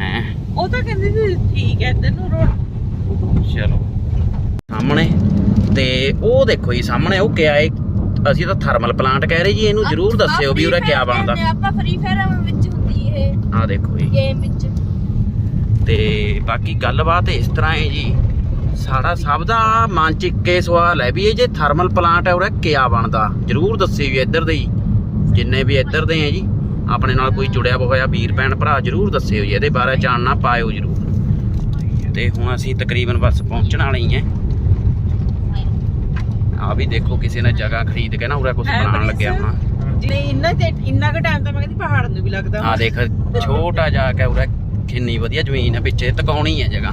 ਹੈ?
ਉਹ ਤਾਂ ਕਹਿੰਦੀ ਸੀ ਠੀਕ ਐ ਤੈਨੂੰ ਰੋਡ
ਚਲੋ। ਸਾਹਮਣੇ ਤੇ ਉਹ ਦੇਖੋ ਜੀ ਸਾਹਮਣੇ ਉਹ ਕਿਆ ਹੈ ਅਸੀਂ ਤਾਂ ਥਰਮਲ ਪਲਾਂਟ ਕਹਿ ਰਹੇ ਜੀ ਇਹਨੂੰ ਜ਼ਰੂਰ ਦੱਸਿਓ ਵੀ ਉਹਦਾ ਕਿਆ ਬਣਦਾ।
ਆਪਾਂ ਫ੍ਰੀ ਫਾਇਰ ਵਿੱਚ ਹੁੰਦੀ ਇਹ
ਆਹ ਦੇਖੋ ਜੀ।
ਗੇਮ ਵਿੱਚ।
ਤੇ ਬਾਕੀ ਗੱਲਬਾਤ ਇਸ ਤਰ੍ਹਾਂ ਹੈ ਜੀ। ਸਾਡਾ ਸਭ ਦਾ ਮਨ ਚ ਇੱਕੇ ਸਵਾਲ ਹੈ ਵੀ ਇਹ ਜੇ ਥਰਮਲ ਪਲਾਂਟ ਹੈ ਉਹਦਾ ਕਿਆ ਬਣਦਾ? ਜਰੂਰ ਦੱਸਿਓ ਇੱਧਰ ਦੇ ਹੀ। ਜਿੰਨੇ ਵੀ ਇੱਧਰ ਦੇ ਹੈ ਜੀ ਆਪਣੇ ਨਾਲ ਕੋਈ ਜੁੜਿਆ ਹੋਇਆ ਵੀਰ ਭੈਣ ਭਰਾ ਜਰੂਰ ਦੱਸਿਓ ਜੀ ਇਹਦੇ ਬਾਰੇ ਜਾਣਨਾ ਪਾਇਓ ਜਰੂਰ। ਤੇ ਹੁਣ ਅਸੀਂ ਤਕਰੀਬਨ ਬਸ ਪਹੁੰਚਣ ਵਾਲੇ ਹੀ ਆ। ਵੀ ਦੇਖੋ ਕਿਸੇ ਨੇ ਜਗ੍ਹਾ ਖਰੀਦ ਕੇ ਨਾ ਉਰੇ ਕੁਝ ਬਣਾਉਣ ਲੱਗਿਆ? ਹੋਣਾ।
ਨਹੀਂ ਇੰਨਾ ਤੇ ਇੰਨਾ ਕੁ ਟਾਈਮ ਤਾਂ ਮੈਂ ਕਹਿੰਦੀ ਪਹਾੜ ਨੂੰ ਵੀ ਲੱਗਦਾ
ਆ ਦੇਖ ਛੋਟਾ ਜਾ ਕੇ ਉਰੇ ਕਿੰਨੀ ਵਧੀਆ ਜ਼ਮੀਨ ਹੈ ਪਿੱਛੇ ਤਕਾਉਣੀ ਹੈ ਜਗ੍ਹਾ।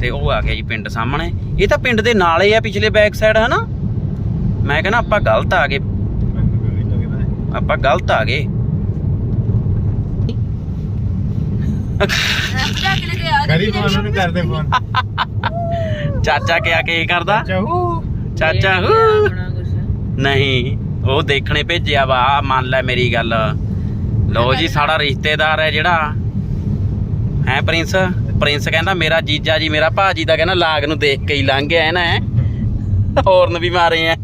ਤੇ ਉਹ ਆ ਗਿਆ ਜੀ ਪਿੰਡ ਸਾਹਮਣੇ। ਇਹ ਤਾਂ ਪਿੰਡ ਦੇ ਨਾਲ ਹੀ ਆ ਪਿਛਲੇ ਬੈਕ ਸਾਈਡ ਹਨਾ? ਮੈਂ ਕਹਿੰਦਾ ਆਪਾਂ ਗਲਤ ਆ ਗਏ। ਆਪਾਂ ਗਲਤ ਆ ਗਏ।
ਕਰੀ ਫੋਨ ਕਰਦੇ ਫੋਨ
ਚਾਚਾ ਕਿਆ ਕੀ ਕਰਦਾ? ਚਾਚਾ। ਨਹੀਂ ਉਹ ਦੇਖਣੇ ਭੇਜਿਆ ਵਾ ਮੰਨ ਲੈ ਮੇਰੀ ਗੱਲ। ਲਓ ਜੀ ਸਾਡਾ ਰਿਸ਼ਤੇਦਾਰ ਹੈ ਜਿਹੜਾ। ਹੈ ਪ੍ਰਿੰਸ? ਪ੍ਰਿੰਸ ਕਹਿੰਦਾ ਮੇਰਾ ਜੀਜਾ ਜੀ ਮੇਰਾ ਭਾਜੀ ਦਾ ਕਹਿੰਦਾ ਲਾਗ ਨੂੰ ਦੇਖ ਕੇ ਹੀ ਲੰਘ ਗਿਆ ਹੈ। ਨਾ। ਹੋਰਨ ਵੀ ਮਾਰੇ ਆ।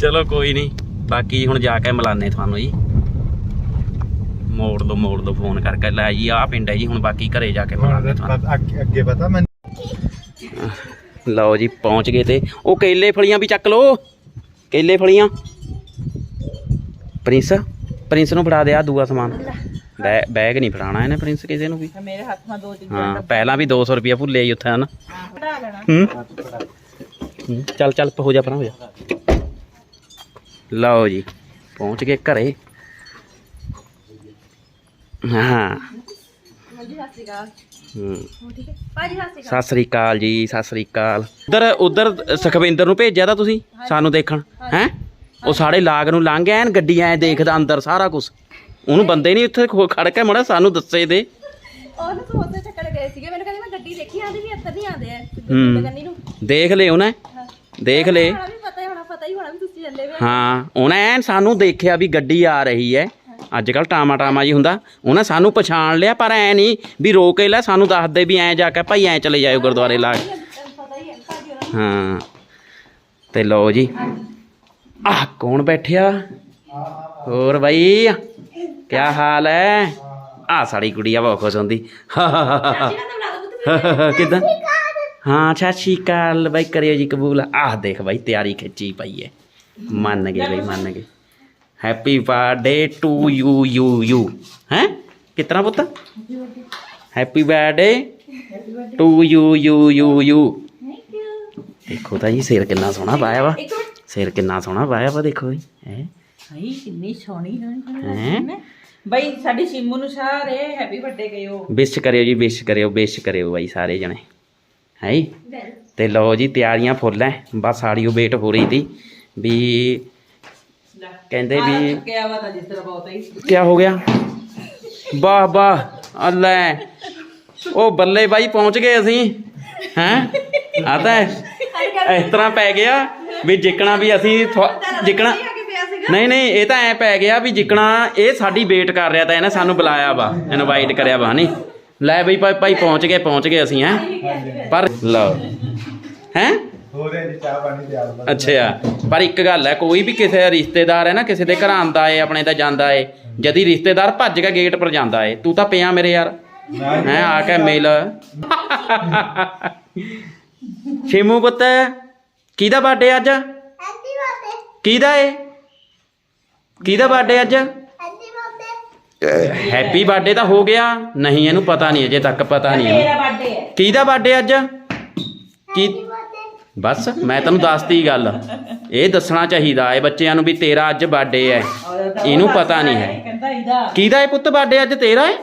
ਚਲੋ ਕੋਈ ਨਹੀਂ। ਬਾਕੀ ਹੁਣ ਜਾ ਕੇ ਮਿਲਾਨੇ ਤੁਹਾਨੂੰ ਜੀ। ਮੋੜ ਦੋ ਮੋੜ ਦੋ ਫੋਨ ਕਰਕੇ ਲੈ ਜੀ ਆਹ ਪਿੰਡ ਹੈ ਜੀ ਹੁਣ ਬਾਕੀ ਘਰੇ ਜਾ ਕੇ ਮਿਲਾਨੇ ਤੁਹਾਨੂੰ।
ਅੱਗੇ ਪਤਾ ਮੈਂ
ਲਓ ਜੀ ਪਹੁੰਚ ਗਏ ਤੇ। ਉਹ ਕੇਲੇ ਫਲੀਆਂ ਵੀ ਚੱਕ ਲਓ। ਕੇਲੇ ਫਲੀਆਂ। ਪ੍ਰਿੰਸ ਪ੍ਰਿੰਸ ਨੂੰ ਫੜਾ ਦੇ ਆ ਦੂਆ ਸਮਾਨ। ਬੈ- ਬੈਗ ਨਹੀਂ ਫੜਾਣਾ ਇਹਨੇ ਪ੍ਰਿੰਸ ਕਿਸੇ ਨੂੰ ਵੀ।
ਮੇਰੇ ਹੱਥ ਦੋ ਚੀਜ਼ਾਂ
ਹਾਂ ਪਹਿਲਾਂ ਵੀ 200 ਰੁਪਿਆ ਭੁੱਲੇ ਹੀ ਉੱਥੇ ਹਨ। ਚੱਲ ਚੱਲ ਹੋ ਜਾ ਪਰਾਂ ਹੋ ਜਾ। ਲਓ ਜੀ ਪਹੁੰਚ ਗਏ ਘਰੇ। ਹਾਂ।
ਸਤਿ ਸ਼੍ਰੀ ਅਕਾਲ। ਸ਼੍ਰੀ
ਸ੍ਰੀ ਜੀ ਸਤਿ ਸ੍ਰੀ ਅਕਾਲ। ਉਧਰ ਉਧਰ ਸੁਖਵਿੰਦਰ ਨੂੰ ਭੇਜਿਆ ਤਾਂ ਤੁਸੀਂ ਸਾਨੂੰ ਦੇਖਣ ਹੈ? ਉਹ ਸਾਡੇ ਲਾਗ ਨੂੰ ਲੰਘ ਐਨ ਗੱਡੀ ਐ ਦੇਖਦਾ ਅੰਦਰ ਸਾਰਾ ਕੁਝ ਉਹਨੂੰ ਬੰਦੇ ਨਹੀਂ ਉੱਥੇ ਖੜ ਕੇ ਮੜਾ ਸਾਨੂੰ ਦੱਸੇ ਦੇ।
ਉਹਨੂੰ ਸਮੋਸੇ ਚੱਕਣ ਗਏ ਸੀਗੇ ਮੈਨੂੰ ਕਹਿੰਦੀ ਮੈਂ ਗੱਡੀ ਦੇਖੀ ਆਂਦੀ ਵੀ ਇੱਧਰ ਨਹੀਂ ਆਉਂਦੇ ਐ।
ਹੂੰ।
ਕੰਨੀ ਨੂੰ।
ਦੇਖ ਲੈ ਉਹਨੇ ਦੇਖ ਲੈ
ਹੋਣਾ ਵੀ ਪਤਾ ਹੀ ਹੋਣਾ ਪਤਾ ਹੀ
ਉਹਨੇ ਐਨ ਸਾਨੂੰ ਦੇਖਿਆ ਵੀ ਗੱਡੀ ਆ ਰਹੀ ਹੈ। ਅੱਜ ਕੱਲ ਟਾਮਾ ਟਾਮਾ ਜੀ ਹੁੰਦਾ। ਉਹਨੇ ਸਾਨੂੰ ਪਛਾਣ ਲਿਆ ਪਰ ਐ ਨਹੀਂ ਵੀ ਰੋਕ ਕੇ ਲੈ ਸਾਨੂੰ ਦੱਸਦੇ ਵੀ ਐ ਜਾ ਕੇ ਭਾਈ ਐ ਚਲੇ ਜਾਇਓ ਗੁਰਦੁਆਰੇ ਲਾਗ
ਪਤਾ ਹੀ
ਤੇ ਲਓ ਜੀ। ਆਹ ਕੌਣ ਬੈਠਿਆ? ਹੋਰ ਬਾਈ ਕੀ ਹਾਲ ਹੈ? ਆ ਸਾਡੀ ਕੁੜੀਆ ਬਹੁਤ ਖੁਸ਼ ਹੁੰਦੀ। ਕਿਦਾਂ? ਹਾਂ ਸ਼੍ਰੀ ਅਕਾਲ। ਬਾਈ ਕਰਿਓ ਜੀ ਕਬੂਲ। ਆਹ ਦੇਖ ਬਾਈ ਤਿਆਰੀ ਖਿੱਚੀ ਪਈ ਹੈ। ਮੰਨ ਗਏ ਬਾਈ ਮੰਨ ਗਏ। Happy birthday to you you you ਹੈ? ਕਿਤਨਾ ਪੁੱਤ? Happy birthday to you you you you ਦੇਖੋ ਤਾਂ ਜੀ ਸਿਰ ਕਿੰਨਾ ਸੋਹਣਾ ਪਾਇਆ ਵਾ। ਸਿਰ ਕਿੰਨਾ ਸੋਹਣਾ ਪਾਇਆ ਵਾ ਦੇਖੋ ਜੀ। ਹੈ?
ਹਾਈ ਕਿੰਨੀ ਸੋਹਣੀ
ਹੈਂ?
ਬਈ ਸਾਡੀ ਸਿੰਮੂ ਨੂੰ ਸਾਰੇ ਹੈਪੀ ਬਰਥਡੇ ਕਹਿਓ
ਵਿਸ਼ ਕਰਿਓ ਜੀ ਵਿਸ਼ ਕਰਿਓ ਵਿਸ਼ ਕਰਿਓ ਬਾਈ ਸਾਰੇ ਜਣੇ। ਹੈ ਤੇ ਲਓ ਜੀ ਤਿਆਰੀਆਂ ਫੁੱਲ ਐ। ਬਸ ਉਹ ਵੇਟ ਹੋ ਰਹੀ ਸੀ। ਵੀ ਕਹਿੰਦੇ ਵੀ
ਕਿਆ ਬਾਤ ਹੈ ਜਿਸ ਤਰ੍ਹਾਂ ਬਹੁਤ ਹੀ।
ਕੀ ਹੋ ਗਿਆ? ਵਾਹ ਵਾਹ ਅੱਲੇ ਉਹ ਬੱਲੇ ਬਾਈ ਪਹੁੰਚ ਗਏ ਅਸੀਂ। ਹੈਂ? ਆ ਤਾਂ ਇਸ ਤਰ੍ਹਾਂ ਪੈ ਗਿਆ ਵੀ ਜਿੱਕਣਾ ਵੀ ਅਸੀਂ ਜਿੱਕਣਾ ਨਹੀਂ ਨਹੀਂ ਇਹ ਤਾਂ ਐ ਪੈ ਗਿਆ ਵੀ ਜਿੱਕਣਾ ਇਹ ਸਾਡੀ ਵੇਟ ਕਰ ਰਿਹਾ ਤਾਂ ਇਹਨੇ ਸਾਨੂੰ ਬੁਲਾਇਆ ਵਾ ਇਨਵਾਈਟ ਕਰਿਆ ਵਾ ਨਹੀਂ? ਲੈ ਬਈ ਭਾਈ ਭਾਈ ਪਹੁੰਚ ਗਏ ਪਹੁੰਚ ਗਏ ਅਸੀਂ ਹੈ। ਪਰ ਲਓ। ਹੈ?
ਹੋ ਰਿਹਾ ਜੀ ਚਾਹ ਪਾਣੀ ਤਿਆਰ ਬਸ
ਅੱਛਾ। ਪਰ ਇੱਕ ਗੱਲ ਹੈ ਕੋਈ ਵੀ ਕਿਸੇ ਦਾ ਰਿਸ਼ਤੇਦਾਰ ਹੈ ਨਾ ਕਿਸੇ ਦੇ ਘਰ ਆਂਦਾ ਏ ਆਪਣੇ ਤਾਂ ਜਾਂਦਾ ਏ ਜਦੀ ਰਿਸ਼ਤੇਦਾਰ ਭੱਜ ਕੇ ਗੇਟ ਪਰ ਜਾਂਦਾ ਏ ਤੂੰ ਤਾਂ ਪਿਆ ਮੇਰੇ ਯਾਰ। ਹੈ ਆ ਕੇ ਮਿਲ। ਛੇਮੂ ਪੁੱਤ ਕਿਹਦਾ ਬਰਥਡੇ ਅੱਜ? ਕਿਹਦਾ ਏ? ਕਿਹਦਾ ਬਰਥਡੇ ਅੱਜ? ਹੈਪੀ ਬਰਥਡੇ ਤਾਂ ਹੋ ਗਿਆ। ਨਹੀਂ ਇਹਨੂੰ ਪਤਾ ਨਹੀਂ ਅਜੇ ਤੱਕ ਪਤਾ ਨਹੀਂ। ਇਹਨੂੰ
ਮੇਰਾ ਬਰਥਡੇ ਹੈ।
ਕਿਹਦਾ ਬਰਥਡੇ ਅੱਜ? ਕੀ ਬਸ ਮੈਂ ਤੈਨੂੰ ਦੱਸਤੀ ਗੱਲ। ਇਹ ਦੱਸਣਾ ਚਾਹੀਦਾ ਹੈ ਬੱਚਿਆਂ ਨੂੰ ਵੀ ਤੇਰਾ ਅੱਜ ਬਰਥਡੇ ਹੈ। ਇਹਨੂੰ ਪਤਾ ਨਹੀਂ ਹੈ।
ਕਹਿੰਦਾ ਇਹਦਾ
ਕਿਹਦਾ ਹੈ ਪੁੱਤ ਬਰਥਡੇ ਅੱਜ? ਤੇਰਾ ਹੈ?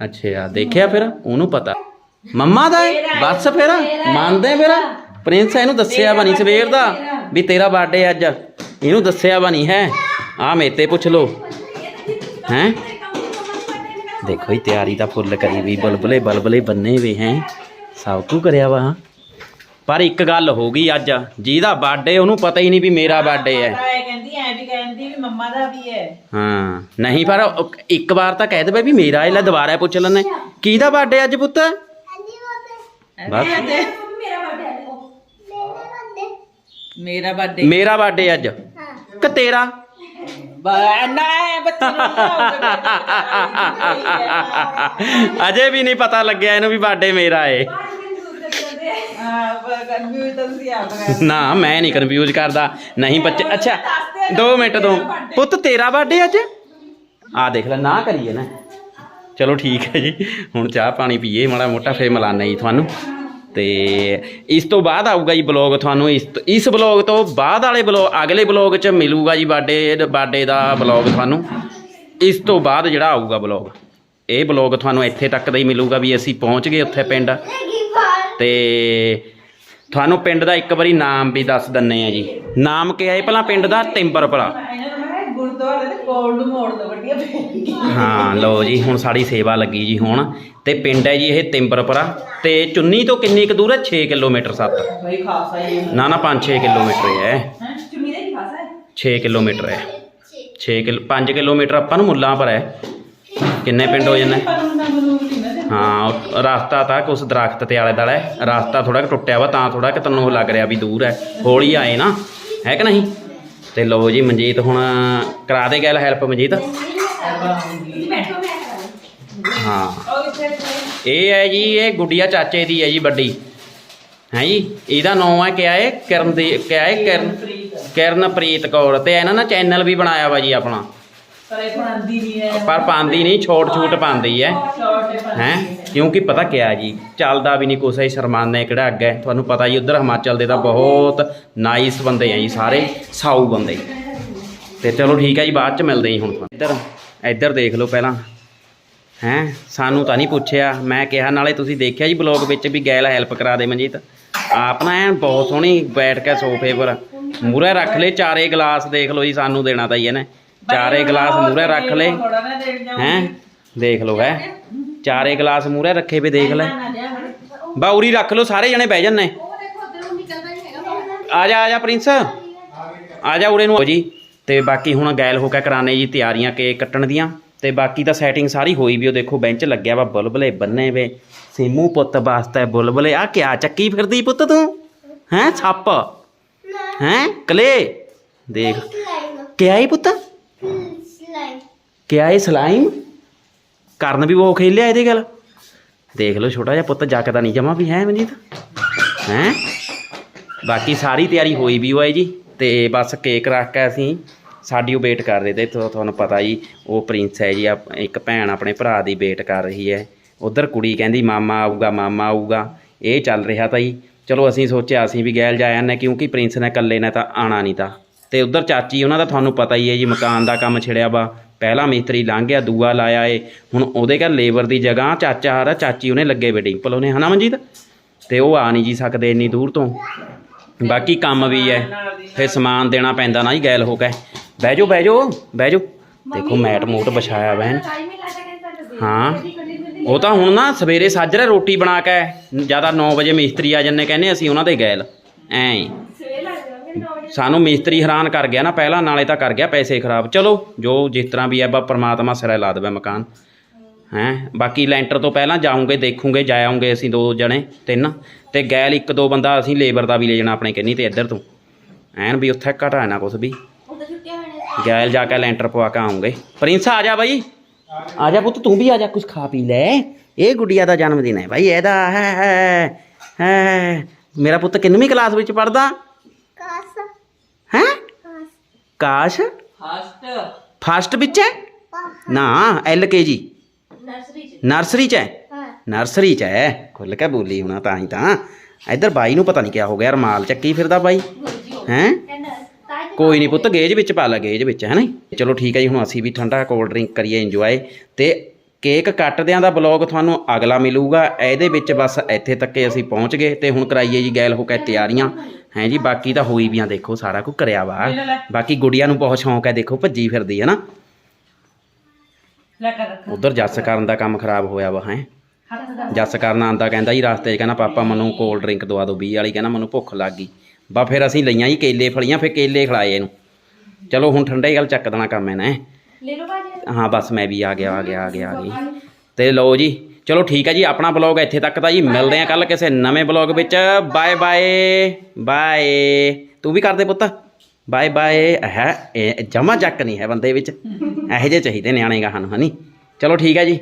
ਅੱਛਾ ਦੇਖਿਆ ਫਿਰ ਉਹਨੂੰ ਪਤਾ। ਮੰਮਾ ਦਾ ਹੈ? ਬਸ ਫਿਰ ਮੰਨਦੇ ਫਿਰ? ਪ੍ਰਿੰਸ ਇਹਨੂੰ ਦੱਸਿਆ ਨਹੀਂ ਸਵੇਰ ਦਾ ਵੀ ਤੇਰਾ ਬਰਥਡੇ ਅੱਜ। ਇਹਨੂੰ ਦੱਸਿਆ ਨਹੀਂ ਹੈ। ਆ ਮੇਤੇ ਪੁੱਛ ਲੋ ਹੈ? ਦੇਖੋ ਹੀ ਤਿਆਰੀ ਤਾਂ ਫੁੱਲ ਕਰੀ ਵੀ ਬਲਬਲੇ ਬਲਬਲੇ ਬੰਨੇ ਵੇ ਹੈ। ਸਭ ਕੁ ਕਰਿਆ ਵਾ ਪਰ ਇੱਕ ਗੱਲ ਹੋ ਗਈ ਅੱਜ ਜਿਹਦਾ ਬਰਥਡੇ ਉਹਨੂੰ ਪਤਾ ਹੀ ਨਹੀਂ ਵੀ ਮੇਰਾ ਬਰਥਡੇ ਹੈ।
ਹੈ ਕਹਿੰਦੀ ਐ ਵੀ ਕਹਿੰਦੀ ਵੀ ਮੰਮਾ ਦਾ ਵੀ ਹੈ।
ਹਾਂ ਨਹੀਂ ਪਰ ਉਹ ਇੱਕ ਵਾਰ ਤਾਂ ਕਹਿ ਦੇ ਵੀ ਮੇਰਾ ਇਹ ਲੈ ਦੁਬਾਰਾ ਪੁੱਛ ਲੈਣੇ ਕਿਹਦਾ ਬਰਥਡੇ ਅੱਜ ਪੁੱਤ? ਬਸ।
ਮੇਰਾ ਬਰਥਡੇ
ਮੇਰਾ ਬਰਥਡੇ। ਅੱਜ। ਕਿ ਤੇਰਾ?
ਨਾ ਹੈ ਬੱਚੇ ਨੂੰ
ਅਜੇ ਵੀ ਨਹੀਂ ਪਤਾ ਲੱਗਿਆ ਇਹਨੂੰ ਵੀ ਬਰਥਡੇ ਮੇਰਾ ਏ।
ਹਾਂ ਕਨਫਿਊਜ਼ ਤਾਂ ਤੁਸੀਂ ਆਪ ਕਰ
ਨਾ ਮੈਂ ਨਹੀਂ ਕਨਫਿਊਜ਼ ਕਰਦਾ। ਨਹੀਂ ਬੱਚੇ ਅੱਛਾ 2 ਮਿੰਟ ਦੋ। ਪੁੱਤ ਤੇਰਾ ਬਰਥਡੇ ਅੱਜ? ਆ ਦੇਖ ਲੈ ਨਾ ਕਰੀਏ ਨਾ। ਚਲੋ ਠੀਕ ਹੈ ਜੀ ਹੁਣ ਚਾਹ ਪਾਣੀ ਪੀਏ ਮਾੜਾ ਮੋਟਾ ਫੇਰ ਮਿਲਾਨਾ ਜੀ ਤੁਹਾਨੂੰ। ਤੇ ਇਸ ਤੋਂ ਬਾਅਦ ਆਊਗਾ ਜੀ ਬਲੌਗ ਤੁਹਾਨੂੰ ਇਸ ਇਸ ਬਲੌਗ ਤੋਂ ਬਾਅਦ ਵਾਲੇ ਬਲੌਗ ਅਗਲੇ ਬਲੌਗ 'ਚ ਮਿਲੂਗਾ ਜੀ ਬਰਥਡੇ ਬਰਥਡੇ ਦਾ ਬਲੌਗ ਤੁਹਾਨੂੰ। ਇਸ ਤੋਂ ਬਾਅਦ ਜਿਹੜਾ ਆਊਗਾ ਬਲੌਗ ਇਹ ਬਲੌਗ ਤੁਹਾਨੂੰ ਇੱਥੇ ਤੱਕ ਦਾ ਹੀ ਮਿਲੂਗਾ ਵੀ ਅਸੀਂ ਪਹੁੰਚ ਗਏ ਉੱਥੇ ਪਿੰਡ। ਤੇ ਤੁਹਾਨੂੰ ਪਿੰਡ ਦਾ ਇੱਕ ਵਾਰੀ ਨਾਮ ਵੀ ਦੱਸ ਦਿੰਨੇ ਆ ਜੀ। ਨਾਮ ਕੀ ਹੈ ਭਲਾ ਪਿੰਡ ਦਾ? ਟਿੰਬਰਪੁਰਾ
ਇਹਨਾਂ ਨੂੰ ਮੈਂ ਕਿਹਾ ਗੁਰਦੁਆਰੇ ਦੇ ਕੋਲ ਨੂੰ ਮੋੜ ਦੋ ਵੱਡੀਆਂ ਬੇਟੀਆਂ
ਹਾਂ ਲਓ ਜੀ ਹੁਣ ਸਾਡੀ ਸੇਵਾ ਲੱਗੀ ਜੀ ਹੁਣ। ਤੇ ਪਿੰਡ ਹੈ ਜੀ ਇਹ ਟਿੰਬਰਪੁਰਾ ਤੇ ਚੁੰਨੀ ਤੋਂ ਕਿੰਨੀ ਕੁ ਦੂਰ ਹੈ? 6 ਕਿਲੋਮੀਟਰ 7
ਬਈ ਖਾਸਾ ਹੀ
ਨਾ ਨਾ 5-6 ਕਿਲੋਮੀਟਰ ਹੈ
ਹੈ। ਚੁੰਨੀ ਦੇ ਕੀ ਖਾਸਾ ਹੈ?
6 ਕਿਲੋਮੀਟਰ ਹੈ। 6 ਕਿਲੋ 5 ਕਿਲੋਮੀਟਰ ਆਪਾਂ ਨੂੰ ਮੁੱਲਾਂ ਪਰ ਹੈ। ਕਿੰਨੇ ਪਿੰਡ ਹੋ ਜਾਂਦੇ? ਹਾਂ ਉਹ ਰਸਤਾ ਤਾਂ ਕੁਛ ਦਰਖਤ ਤੇ ਆਲੇ ਦੁਆਲੇ ਰਸਤਾ ਥੋੜਾ ਕੁ ਟੁੱਟਿਆ ਵਾ ਤਾਂ ਥੋੜਾ ਕਿ ਤੈਨੂੰ ਉਹ ਲੱਗ ਰਿਹਾ ਵੀ ਦੂਰ ਹੈ। ਹੌਲੀ ਆਏ ਨਾ। ਹੈ ਕਿ ਨਹੀਂ? ਤੇ ਲਓ ਜੀ ਮਨਜੀਤ ਹੁਣ ਕਰਾ ਦੇ ਗੱਲ ਹੈਲਪ ਮਨਜੀਤ। ਹਾਂ। ਇਹ ਹੈ ਜੀ ਇਹ ਗੁੱਡੀਆ ਚਾਚੇ ਦੀ ਹੈ ਜੀ ਵੱਡੀ। ਹੈ ਜੀ? ਇਹਦਾ ਨਾਮ ਹੈ ਕਿਆ ਹੈ? ਕਿਰਨ ਦੀ ਕਿਆ ਹੈ? ਕਿਰਨ ਕਿਰਨਪ੍ਰੀਤ ਕੌਰ। ਤੇ ਇਹਨਾਂ ਨੇ ਚੈਨਲ ਵੀ ਬਣਾਇਆ ਵਾ ਜੀ ਆਪਣਾ।
ਪਰ ਇਹ ਪੜਾਂਦੀ ਨਹੀਂ ਹੈ।
ਪਰ ਪਾਉਂਦੀ ਨਹੀਂ ਛੋਟ ਛੂਟ ਪਾਉਂਦੀ ਹੈ।
ਹੈ
ਹੈ? ਕਿਉਂਕਿ ਪਤਾ ਕਿਆ ਜੀ ਚੱਲਦਾ ਵੀ ਨਹੀਂ ਕੁਛ ਹੈ ਸ਼ਰਮਾਨੇ ਕਿਹੜਾ ਅੱਗੇ ਤੁਹਾਨੂੰ ਪਤਾ ਜੀ ਉਧਰ ਹਿਮਾਚਲ ਦੇ ਤਾਂ ਬਹੁਤ ਨਾਈਸ ਬੰਦੇ ਆ ਜੀ ਸਾਰੇ ਸਾਊ ਬੰਦੇ। ਤੇ ਚਲੋ ਠੀਕ ਹੈ ਜੀ ਬਾਅਦ ਚ ਮਿਲਦੇ ਜੀ ਹੁਣ ਤੁਹਾਨੂੰ। ਇੱਧਰ ਇੱਧਰ ਦੇਖ ਲਓ ਪਹਿਲਾਂ। ਹੈ? ਸਾਨੂੰ ਤਾਂ ਨਹੀਂ ਪੁੱਛਿਆ। ਮੈਂ ਕਿਹਾ ਨਾਲੇ ਤੁਸੀਂ ਦੇਖਿਆ ਜੀ ਬਲੌਗ ਵਿੱਚ ਵੀ ਗੈਲ ਹੈਲਪ ਕਰਾ ਦੇ ਮਨਜੀਤ। ਆਪ ਨਾ ਐਨ ਬਹੁਤ ਸੋਹਣੀ ਬੈਠ ਕੇ ਸੋਫੇ ਪਰ। ਮੂਰੇ ਰੱਖ ਲਏ ਚਾਰੇ ਗਲਾਸ ਦੇਖ ਲਓ ਜੀ ਸਾਨੂੰ ਦੇਣਾ ਤਾਂ ਹੀ ਇਹਨੇ ਚਾਰੇ ਗਲਾਸ ਮੂਰੇ ਰੱਖ
ਜਾਓ
ਹੈਂ? ਦੇਖ ਲਓ ਹੈ ਚਾਰੇ ਗਲਾਸ ਮੂਰੇ ਰੱਖੇ ਵੇ ਦੇਖ ਲੈ। ਬਾਉਰੀ ਰੱਖ ਲਓ ਸਾਰੇ ਜਣੇ ਬਹਿ ਜੰਨੇ ਆ ਜਾ ਆ ਜਾ ਪ੍ਰਿੰਸ। ਆ ਜਾ ਉਰੇ ਨੂੰ। ਜੀ ਤੇ ਬਾਕੀ ਹੁਣ ਗੈਲ ਹੋ ਕੇ ਕਰਾਣੇ ਜੀ ਤਿਆਰੀਆਂ ਕੇਕ ਕੱਟਣ ਦੀਆਂ। ਤੇ ਬਾਕੀ ਤਾਂ ਸੈਟਿੰਗ ਸਾਰੀ ਹੋਈ ਵੀ ਉਹ ਦੇਖੋ ਬੈਂਚ ਲੱਗਿਆ ਵਾ ਬੁਲਬਲੇ ਬੰਨੇ ਵੇ। ਸੀਮੂ ਪੁੱਤ ਵਾਸਤੇ ਬੁਲਬਲੇ। ਆ ਕਿਆ ਚੱਕੀ ਫਿਰਦੀ ਪੁੱਤ ਤੂੰ? ਹੈਂ ਛੱਪ ਹੈਂ ਕਲੇ? ਦੇਖ। ਕਿਆ ਹੀ ਪੁੱਤ? ਕਿਆ ਇਹ ਸਲਾਈਮ ਕਰਨ ਵੀ ਉਹ ਖੇਲਿਆ ਇਹਦੇ ਗੱਲ। ਦੇਖ ਲਓ ਛੋਟਾ ਜਿਹਾ ਪੁੱਤ ਜੱਕਦਾ ਨਹੀਂ ਜਮਾ ਵੀ ਹੈ ਮਨਜੀਤ। ਹੈ? ਬਾਕੀ ਸਾਰੀ ਤਿਆਰੀ ਹੋਈ ਵੀ ਹੋਈ ਜੀ, ਤੇ ਬਸ ਕੇਕ ਰੱਖ ਕੇ ਅਸੀਂ ਸਾਡੀ ਉਹ ਵੇਟ ਕਰ ਰਹੇ ਤੇ ਤੁਹਾ- ਤੁਹਾਨੂੰ ਪਤਾ ਜੀ ਉਹ ਪ੍ਰਿੰਸ ਹੈ ਜੀ, ਆਪ- ਇੱਕ ਭੈਣ ਆਪਣੇ ਭਰਾ ਦੀ ਵੇਟ ਕਰ ਰਹੀ ਹੈ। ਉਧਰ ਕੁੜੀ ਕਹਿੰਦੀ, ਮਾਮਾ ਆਊਗਾ ਮਾਮਾ ਆਊਗਾ। ਇਹ ਚੱਲ ਰਿਹਾ ਤਾਂ ਜੀ ਚਲੋ ਅਸੀਂ ਸੋਚਿਆ, ਅਸੀਂ ਵੀ ਗੈਲ ਜਾ ਆਨੇ ਕਿਉਂਕਿ ਪ੍ਰਿੰਸ ਨੇ ਇਕੱਲੇ ਨੇ ਤਾਂ ਆਣਾ ਨਹੀਂ ਤਾਂ। ਤੇ ਉਧਰ ਚਾਚੀ ਉਹਨਾਂ ਦਾ ਤੁਹਾਨੂੰ ਪਤਾ ਹੀ ਹੈ ਜੀ ਮਕਾਨ ਦਾ ਕੰਮ ਛਿੜਿਆ ਵਾ। ਪਹਿਲਾ ਮਿਸਤਰੀ ਲੰਘ ਗਿਆ ਦੂਆ ਲਾਇਆ ਏ। ਹੁਣ ਉਹਦੇ ਘਰ ਲੇਬਰ ਦੀ ਜਗ੍ਹਾ ਚਾਚਾ ਆ ਰਿਹਾ ਚਾਚੀ ਉਹਨੇ ਲੱਗੇ ਵੇ ਡਿੰਪਲ ਉਹਨੇ ਹਨਾ ਮਨਜੀਤ? ਤੇ ਉਹ ਆ ਨਹੀਂ ਜੀ ਸਕਦੇ ਇੰਨੀ ਦੂਰ ਤੋਂ। ਬਾਕੀ ਕੰਮ ਵੀ ਹੈ। ਫਿਰ ਸਮਾਨ ਦੇਣਾ ਪੈਂਦਾ ਨਾ ਜੀ ਗੈਲ ਹੋ ਕੇ। ਬਹਿ ਜਾਓ ਬਹਿ ਜਾਓ ਬਹਿ ਜਾਓ। ਦੇਖੋ ਮੈਟ ਮੂਟ ਵਿਛਾਇਆ ਵੈਨ
ਹੀ
ਉਹ ਤਾਂ ਹੁਣ ਨਾ ਸਵੇਰੇ ਸਾਜਰੇ ਰੋਟੀ ਬਣਾ ਕੇ ਜ਼ਿਆਦਾ 9 ਵਜੇ ਮਿਸਤਰੀ ਆ ਜੰਨੇ ਕਹਿੰਦੇ ਅਸੀਂ ਉਹਨਾਂ ਦੇ ਗੈਲ। ਐਂ ਸਾਨੂੰ ਮਿਸਤਰੀ ਹੈਰਾਨ ਕਰ ਗਿਆ ਨਾ, ਪਹਿਲਾਂ ਨਾਲੇ ਤਾਂ ਕਰ ਗਿਆ, ਪੈਸੇ ਖਰਾਬ। ਚਲੋ, ਜੋ ਜਿਸ ਤਰ੍ਹਾਂ ਵੀ ਹੈ ਬਾ ਪ੍ਰਮਾਤਮਾ ਸਿਰੇ ਲਾ ਦੇਵੇ ਮਕਾਨ। ਹੈਂ, ਬਾਕੀ ਲੈਂਟਰ ਤੋਂ ਪਹਿਲਾਂ ਜਾਉਂਗੇ ਦੇਖੂਗੇ, ਜਾ ਅਸੀਂ ਦੋ ਜਣੇ, ਤਿੰਨ। ਤੇ ਗੈਲ ਇੱਕ ਦੋ ਬੰਦਾ ਅਸੀਂ ਲੇਬਰ ਦਾ ਵੀ ਲੈ ਜਾਣਾ ਆਪਣੇ ਕੰਨੀ ਤੇ ਇੱਧਰ ਤੋਂ। ਐਨ ਵੀ ਉੱਥੇ ਘਟਾ ਨਾ ਕੁਛ ਵੀ। ਗੈਲ ਜਾ ਕੇ ਲੈਂਟਰ ਪਵਾ ਕੇ ਆਉਂਗੇ ਪ੍ਰਿੰਸ, ਆ ਜਾ ਬਾਈ। ਆ ਜਾ ਪੁੱਤ, ਤੂੰ ਵੀ ਆ ਜਾ ਕੁਝ ਖਾ ਪੀ ਲੈ। ਇਹ ਗੁੱਡੀਆ ਦਾ ਜਨਮ ਦਿਨ ਹੈ ਬਾਈ, ਇਹਦਾ ਹੈ ਹੈ ਮੇਰਾ ਪੁੱਤ ਕਿੰਨਵੀਂ ਕਲਾਸ ਵਿੱਚ ਪੜਦਾ
ਕਾਸ਼?
ਫਸਟ।
ਫਸਟ ਵਿੱਚ ਹੈ? ਨਾ ਐਲ ਕੇ ਜੀ।
ਨਰਸਰੀ ਚ।
ਨਰਸਰੀ ਚ ਹੈ?
ਹਾਂ।
ਨਰਸਰੀ ਚ ਹੈ। ਖੁੱਲ ਕੇ ਬੋਲੀ ਹੋਣਾ ਤਾਂ ਹੀ ਤਾਂ। ਇੱਧਰ ਬਾਈ ਨੂੰ ਪਤਾ ਨਹੀਂ ਕਿਆ ਹੋ ਗਿਆ ਰਮਾਲ ਚੱਕੀ ਫਿਰਦਾ ਬਾਈ। ਹੀ? ਕੋਈ ਨਹੀਂ ਪੁੱਤ ਗੇਜ ਵਿੱਚ ਪਾ ਲਾ ਗੇਜ ਵਿੱਚ ਹੈ ਨਾ ਚਲੋ ਠੀਕ ਹੈ ਜੀ ਹੁਣ ਅਸੀਂ ਵੀ ਠੰਡਾ ਕੋਲਡ ਡਰਿੰਕ ਕਰੀਏ ਇੰਜੋਏ। ਤੇ ਕੇਕ ਕੱਟਦਿਆਂ ਦਾ ਬਲੌਗ ਤੁਹਾਨੂੰ ਅਗਲਾ ਮਿਲੂਗਾ। ਇਹਦੇ ਵਿੱਚ ਬਸ ਇੱਥੇ ਤੱਕੇ ਅਸੀਂ ਪਹੁੰਚ ਗਏ। ਤੇ ਹੁਣ ਕਰਾਈਏ ਜੀ ਗੈਲ ਹੋ ਕੇ ਤਿਆਰੀਆਂ। ਹੈ ਜੀ ਬਾਕੀ ਤਾਂ ਹੋਈ ਵੀਆਂ ਦੇਖੋ ਸਾਰਾ ਕੁਝ ਕਰਿਆ ਵਾ। ਬਾਕੀ ਗੁੜੀਆਂ ਨੂੰ ਬਹੁਤ ਸ਼ੌਂਕ ਹੈ ਦੇਖੋ ਭੱਜੀ ਫਿਰਦੀ ਹੈ ਨਾ। ਉਧਰ ਜੱਸ ਕਰਨ ਦਾ ਕੰਮ ਖਰਾਬ ਹੋਇਆ ਵਾ ਹੈ। ਜੱਸ ਕਰਨ ਆਂਦਾ ਕਹਿੰਦਾ ਜੀ ਰਸਤੇ 'ਚ ਕਹਿੰਦਾ ਪਾਪਾ ਮੈਨੂੰ ਕੋਲਡ ਡਰਿੰਕ ਦਵਾ ਦਿਓ 20 ਵਾਲੀ। ਕਹਿੰਦਾ ਮੈਨੂੰ ਭੁੱਖ ਲੱਗ ਗਈ। ਬਾ ਫਿਰ ਅਸੀਂ ਲਈਆਂ ਜੀ ਕੇਲੇ ਫਲੀਆਂ ਫਿਰ ਕੇਲੇ ਖਿਲਾਏ ਇਹਨੂੰ। ਚਲੋ ਹੁਣ ਠੰਡਾ ਹੀ ਗੱਲ ਚੱਕ ਦੇਣਾ ਕੰਮ ਇਹਨੇ।
ਲੈ ਲਓ ਬਾਜੀ
ਹਾਂ ਬਸ ਮੈਂ ਵੀ ਆ ਗਿਆ ਆ ਗਿਆ ਆ ਗਿਆ ਆ ਗਈ। ਤੇ ਲਓ ਜੀ ਚਲੋ ਠੀਕ ਹੈ ਜੀ, ਆਪਣਾ ਬਲੌਗ ਇੱਥੇ ਤੱਕ ਤਾਂ ਜੀ, ਮਿਲਦੇ ਆ ਕੱਲ ਕਿਸੇ ਨਵੇਂ ਬਲੌਗ ਵਿੱਚ। ਬਾਏ ਬਾਏ ਬਾਏ ਤੂੰ ਵੀ ਕਰਦੇ ਪੁੱਤ। ਬਾਏ ਬਾਏ ਹੈ ਇਹ ਜਮਾ ਜੱਕ ਨਹੀਂ ਹੈ ਬੰਦੇ ਵਿੱਚ। ਇਹੋ ਜਿਹੇ ਚਾਹੀਦੇ ਨਿਆਣੇ ਗਾਹਾਂ ਨੂੰ ਹਨੀ। ਚਲੋ ਠੀਕ ਹੈ ਜੀ।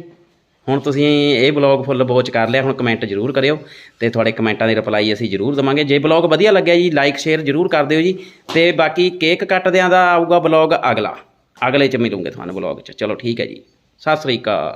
ਹੁਣ ਤੁਸੀਂ ਇਹ ਬਲੌਗ ਫੁੱਲ ਬੋਚ ਕਰ ਲਿਆ, ਹੁਣ ਕਮੈਂਟ ਜ਼ਰੂਰ ਕਰਿਓ ਤੇ ਤੁਹਾਡੇ ਕਮੈਂਟਾਂ ਦੀ ਰਿਪਲਾਈ ਅਸੀਂ ਜ਼ਰੂਰ ਦਵਾਂਗੇ। ਜੇ ਬਲੌਗ ਵਧੀਆ ਲੱਗਿਆ ਜੀ ਲਾਈਕ ਸ਼ੇਅਰ ਜ਼ਰੂਰ ਕਰ ਦਿਓ ਜੀ ਤੇ ਬਾਕੀ ਕੇਕ ਕੱਟਦਿਆਂ ਦਾ ਆਊਗਾ ਬਲੌਗ ਅਗਲਾ। ਅਗਲੇ ਚ ਮਿਲੂਗੇ ਤੁਹਾਨੂੰ ਬਲੌਗ ਚ। ਚਲੋ ਠੀਕ ਹੈ ਜੀ। ਸਤਿ ਸ੍ਰੀ ਅਕਾਲ।